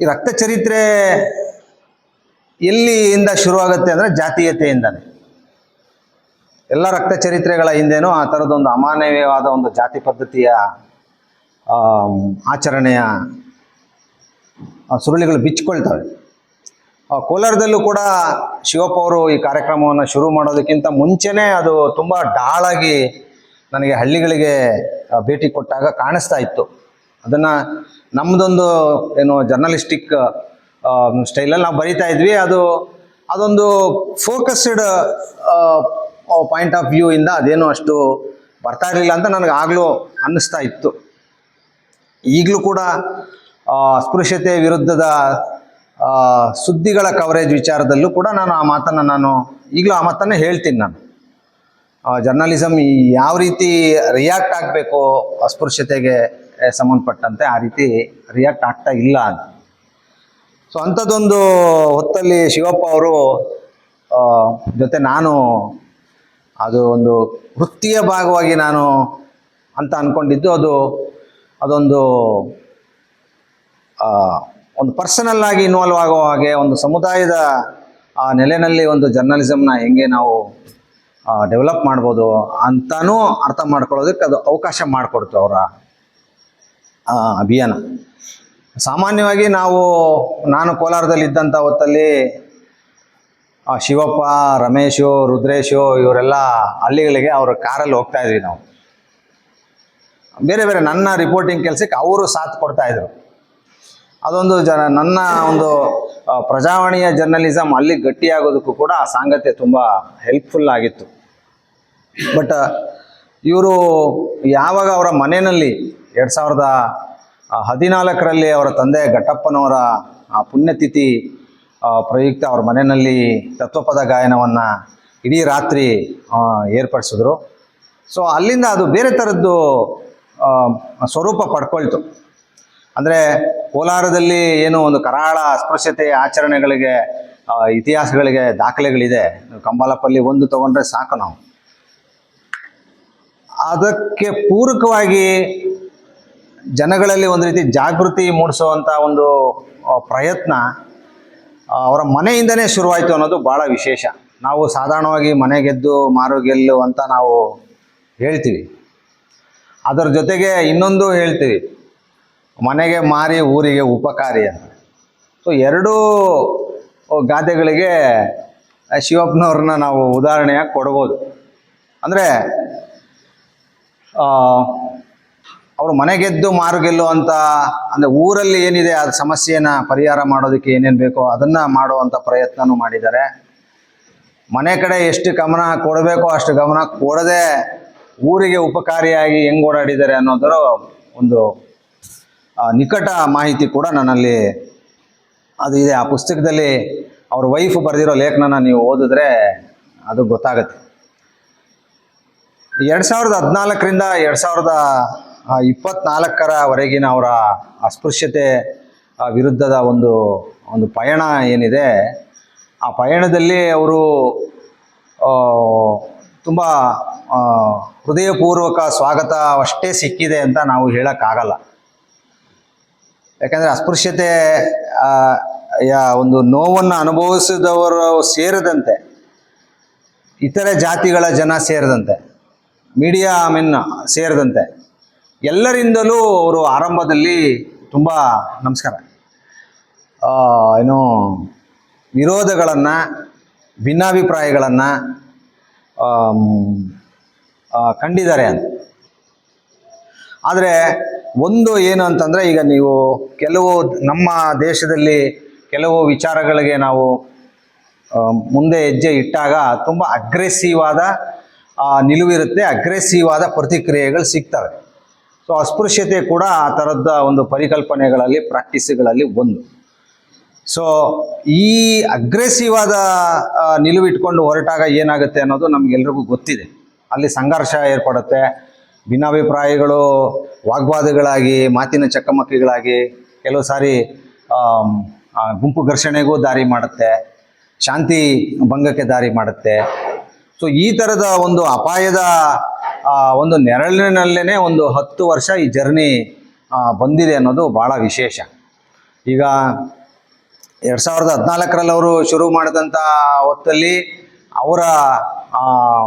ಈ ರಕ್ತ ಚರಿತ್ರೆ ಎಲ್ಲಿಂದ ಶುರುವಾಗುತ್ತೆ ಅಂದರೆ ಜಾತೀಯತೆಯಿಂದನೇ. ಎಲ್ಲ ರಕ್ತ ಚರಿತ್ರೆಗಳ ಹಿಂದೆನೂ ಆ ಥರದೊಂದು ಅಮಾನವೀಯವಾದ ಒಂದು ಜಾತಿ ಪದ್ಧತಿಯ ಆಚರಣೆಯ ಸುರುಳಿಗಳು ಬಿಚ್ಚಿಕೊಳ್ತವೆ ಕೋಲಾರದಲ್ಲೂ ಕೂಡ ಶಿವಪ್ಪ ಅವರು ಈ ಕಾರ್ಯಕ್ರಮವನ್ನು ಶುರು ಮಾಡೋದಕ್ಕಿಂತ ಮುಂಚೆನೇ ಅದು ತುಂಬ ಡಾಳಾಗಿ ನನಗೆ ಹಳ್ಳಿಗಳಿಗೆ ಭೇಟಿ ಕೊಟ್ಟಾಗ ಕಾಣಿಸ್ತಾ ಇತ್ತು. ಅದನ್ನು ನಮ್ಮದೊಂದು ಏನು ಜರ್ನಲಿಸ್ಟಿಕ್ ಸ್ಟೈಲಲ್ಲಿ ನಾವು ಬರಿತಾ ಇದ್ವಿ. ಅದು, ಅದೊಂದು ಫೋಕಸ್ಡ್ ಪಾಯಿಂಟ್ ಆಫ್ ವ್ಯೂ ಇಂದ ಅದೇನು ಅಷ್ಟು ಬರ್ತಾ ಇರಲಿಲ್ಲ ಅಂತ ನನಗೆ ಆಗಲೂ ಅನ್ನಿಸ್ತಾ ಇತ್ತು. ಈಗಲೂ ಕೂಡ ಅಸ್ಪೃಶ್ಯತೆ ವಿರುದ್ಧದ ಸುದ್ದಿಗಳ ಕವರೇಜ್ ವಿಚಾರದಲ್ಲೂ ಕೂಡ ನಾನು ಆ ಮಾತನ್ನು ನಾನು ಈಗಲೂ ಆ ಮಾತನ್ನು ಹೇಳ್ತೀನಿ ನಾನು. ಜರ್ನಲಿಸಮ್ ಯಾವ ರೀತಿ ರಿಯಾಕ್ಟ್ ಆಗಬೇಕು ಅಸ್ಪೃಶ್ಯತೆಗೆ ಸಂಬಂಧಪಟ್ಟಂತೆ ಆ ರೀತಿ ರಿಯಾಕ್ಟ್ ಆಗ್ತಾ ಇಲ್ಲ ಅಂತ. ಸೊ ಅಂಥದ್ದೊಂದು ಹೊತ್ತಲ್ಲಿ ಶಿವಪ್ಪ ಅವರು ಜೊತೆ ನಾನು, ಅದು ಒಂದು ವೃತ್ತಿಯ ಭಾಗವಾಗಿ ನಾನು ಅಂತ ಅಂದ್ಕೊಂಡಿದ್ದು ಅದು, ಅದೊಂದು ಒಂದು ಪರ್ಸನಲ್ ಆಗಿ ಇನ್ವಾಲ್ವ್ ಆಗೋ ಹಾಗೆ ಒಂದು ಸಮುದಾಯದ, ಆ, ನೆಲೆಯಲ್ಲಿ ಒಂದು ಜರ್ನಲಿಸಮ್ನ ಹೆಂಗೆ ನಾವು ಡೆವಲಪ್ ಮಾಡ್ಬೋದು ಅಂತಲೂ ಅರ್ಥ ಮಾಡ್ಕೊಳ್ಳೋದಕ್ಕೆ ಅದು ಅವಕಾಶ ಮಾಡಿಕೊಡ್ತು ಅವರ ಅಭಿಯಾನ. ಸಾಮಾನ್ಯವಾಗಿ ನಾವು, ನಾನು ಕೋಲಾರದಲ್ಲಿ ಇದ್ದಂಥ ಹೊತ್ತಲ್ಲಿ ಶಿವಪ್ಪ, ರಮೇಶು, ರುದ್ರೇಶು ಇವರೆಲ್ಲ ಹಳ್ಳಿಗಳಿಗೆ ಅವರ ಕಾರಲ್ಲಿ ಹೋಗ್ತಾ ಇದ್ವಿ ನಾವು. ಬೇರೆ ಬೇರೆ ನನ್ನ ರಿಪೋರ್ಟಿಂಗ್ ಕೆಲಸಕ್ಕೆ ಅವರು ಸಾಥ್ ಕೊಡ್ತಾ ಇದ್ರು. ಅದೊಂದು ಜನ, ನನ್ನ ಒಂದು ಪ್ರಜಾವಾಣಿಯ ಜರ್ನಲಿಸಮ್ ಅಲ್ಲಿ ಗಟ್ಟಿಯಾಗೋದಕ್ಕೂ ಕೂಡ ಆ ಸಾಂಗತ್ಯ ತುಂಬ ಹೆಲ್ಪ್ಫುಲ್ ಆಗಿತ್ತು. ಬಟ್ ಇವರು ಯಾವಾಗ ಅವರ ಮನೆಯಲ್ಲಿ ಎರಡು ಸಾವಿರದ ಹದಿನಾಲ್ಕರಲ್ಲಿ ಅವರ ತಂದೆ ಘಟ್ಟಪ್ಪನವರ ಪುಣ್ಯತಿಥಿ ಪ್ರಯುಕ್ತ ಅವ್ರ ಮನೆಯಲ್ಲಿ ತತ್ವಪದ ಗಾಯನವನ್ನು ಇಡೀ ರಾತ್ರಿ ಏರ್ಪಡಿಸಿದ್ರು. ಸೊ ಅಲ್ಲಿಂದ ಅದು ಬೇರೆ ಥರದ್ದು ಸ್ವರೂಪ ಪಡ್ಕೊಳ್ತು. ಅಂದರೆ ಕೋಲಾರದಲ್ಲಿ ಏನು ಒಂದು ಕರಾಳ ಅಸ್ಪೃಶ್ಯತೆ ಆಚರಣೆಗಳಿಗೆ ಇತಿಹಾಸಗಳಿಗೆ ದಾಖಲೆಗಳಿದೆ. ಕಂಬಾಲಪಲ್ಲಿ ಒಂದು ತಗೊಂಡ್ರೆ ಸಾಕು ನಾವು. ಅದಕ್ಕೆ ಪೂರಕವಾಗಿ ಜನಗಳಲ್ಲಿ ಒಂದು ರೀತಿ ಜಾಗೃತಿ ಮೂಡಿಸುವಂಥ ಒಂದು ಪ್ರಯತ್ನ ಅವರ ಮನೆಯಿಂದನೇ ಶುರುವಾಯಿತು ಅನ್ನೋದು ಭಾಳ ವಿಶೇಷ. ನಾವು ಸಾಧಾರಣವಾಗಿ ಮನೆ ಗೆದ್ದು ಮಾರು ಗೆಲ್ಲು ಅಂತ ನಾವು ಹೇಳ್ತೀವಿ. ಅದರ ಜೊತೆಗೆ ಇನ್ನೊಂದು ಹೇಳ್ತೀವಿ. ಮನೆಗೆ ಮಾರಿ ಊರಿಗೆ ಉಪಕಾರಿ ಅಂತ. ಸೊ, ಎರಡೂ ಗಾದೆಗಳಿಗೆ ಶಿವಪ್ಪನವ್ರನ್ನ ನಾವು ಉದಾಹರಣೆಯಾಗಿ ಕೊಡ್ಬೋದು. ಅಂದರೆ ಅವರು ಮನೆ ಗೆದ್ದು ಮಾರು ಗೆಲ್ಲು ಅಂತ, ಅಂದರೆ ಊರಲ್ಲಿ ಏನಿದೆ, ಆ ಸಮಸ್ಯೆಯನ್ನು ಪರಿಹಾರ ಮಾಡೋದಕ್ಕೆ ಏನೇನು ಬೇಕೋ ಅದನ್ನು ಮಾಡುವಂಥ ಪ್ರಯತ್ನನೂ ಮಾಡಿದ್ದಾರೆ. ಮನೆ ಕಡೆ ಎಷ್ಟು ಗಮನ ಕೊಡಬೇಕೋ ಅಷ್ಟು ಗಮನ ಕೊಡದೆ ಊರಿಗೆ ಉಪಕಾರಿಯಾಗಿ ಹೆಂಗೆ ಓಡಾಡಿದ್ದಾರೆ ಅನ್ನೋದರ ಒಂದು ನಿಕಟ ಮಾಹಿತಿ ಕೂಡ ನನ್ನಲ್ಲಿ ಅದು ಇದೆ. ಆ ಪುಸ್ತಕದಲ್ಲಿ ಅವ್ರ ವೈಫ್ ಬರೆದಿರೋ ಲೇಖನನ ನೀವು ಓದಿದ್ರೆ ಅದು ಗೊತ್ತಾಗುತ್ತೆ. ಎರಡು ಸಾವಿರದ ಹದಿನಾಲ್ಕರಿಂದ ಎರಡು ಸಾವಿರದ ಇಪ್ಪತ್ನಾಲ್ಕರವರೆಗಿನ ಅವರ ಅಸ್ಪೃಶ್ಯತೆ ವಿರುದ್ಧದ ಒಂದು ಒಂದು ಪಯಣ ಏನಿದೆ, ಆ ಪಯಣದಲ್ಲಿ ಅವರು ತುಂಬ ಹೃದಯಪೂರ್ವಕ ಸ್ವಾಗತ ಅಷ್ಟೇ ಸಿಕ್ಕಿದೆ ಅಂತ ನಾವು ಹೇಳೋಕ್ಕಾಗಲ್ಲ. ಯಾಕಂದರೆ ಅಸ್ಪೃಶ್ಯತೆ ಯಾ ಒಂದು ನೋವನ್ನು ಅನುಭವಿಸಿದವರು ಸೇರದಂತೆ, ಇತರೆ ಜಾತಿಗಳ ಜನ ಸೇರದಂತೆ, ಮೀಡಿಯಾ ಮೆನ್ ಸೇರದಂತೆ ಎಲ್ಲರಿಂದಲೂ ಅವರು ಆರಂಭದಲ್ಲಿ ತುಂಬ ನಮಸ್ಕಾರ. ಏನು, ವಿರೋಧಗಳನ್ನು, ಭಿನ್ನಾಭಿಪ್ರಾಯಗಳನ್ನು ಕಂಡಿದ್ದಾರೆ ಅಂತ. ಆದರೆ ಒಂದು ಏನು ಅಂತಂದರೆ ಈಗ ನೀವು ಕೆಲವು ನಮ್ಮ ದೇಶದಲ್ಲಿ ಕೆಲವು ವಿಚಾರಗಳಿಗೆ ನಾವು ಮುಂದೆ ಹೆಜ್ಜೆ ಇಟ್ಟಾಗ ತುಂಬ ಅಗ್ರೆಸಿವ್ ಆದ ನಿಲುವಿರುತ್ತೆ. ಅಗ್ರೆಸಿವ್ ಆದ ಪ್ರತಿಕ್ರಿಯೆಗಳು ಸಿಗ್ತವೆ. ಸೊ ಅಸ್ಪೃಶ್ಯತೆ ಕೂಡ ಆ ಥರದ ಒಂದು ಪರಿಕಲ್ಪನೆಗಳಲ್ಲಿ ಪ್ರಾಕ್ಟೀಸ್ಗಳಲ್ಲಿ ಒಂದು. ಸೊ ಈ ಅಗ್ರೆಸಿವ್ ಆದ ನಿಲುವಿಟ್ಕೊಂಡು ಹೊರಟಾಗ ಏನಾಗುತ್ತೆ ಅನ್ನೋದು ನಮಗೆಲ್ರಿಗೂ ಗೊತ್ತಿದೆ. ಅಲ್ಲಿ ಸಂಘರ್ಷ ಏರ್ಪಡುತ್ತೆ. ಭಿನ್ನಾಭಿಪ್ರಾಯಗಳು, ವಾಗ್ವಾದಗಳಾಗಿ, ಮಾತಿನ ಚಕಮಕಿಗಳಾಗಿ, ಕೆಲವು ಸಾರಿ ಗುಂಪು ಘರ್ಷಣೆಗೂ ದಾರಿ ಮಾಡುತ್ತೆ. ಶಾಂತಿ ಭಂಗಕ್ಕೆ ದಾರಿ ಮಾಡುತ್ತೆ. ಸೊ ಈ ಥರದ ಒಂದು ಅಪಾಯದ ಒಂದು ನೆರಳಿನಲ್ಲೇ ಒಂದು ಹತ್ತು ವರ್ಷ ಈ ಜರ್ನಿ ಬಂದಿದೆ ಅನ್ನೋದು ಭಾಳ ವಿಶೇಷ. ಈಗ ಎರಡು ಸಾವಿರದ ಹದಿನಾಲ್ಕರಲ್ಲಿ ಅವರು ಶುರು ಮಾಡಿದಂಥ ಹೊತ್ತಲ್ಲಿ ಅವರ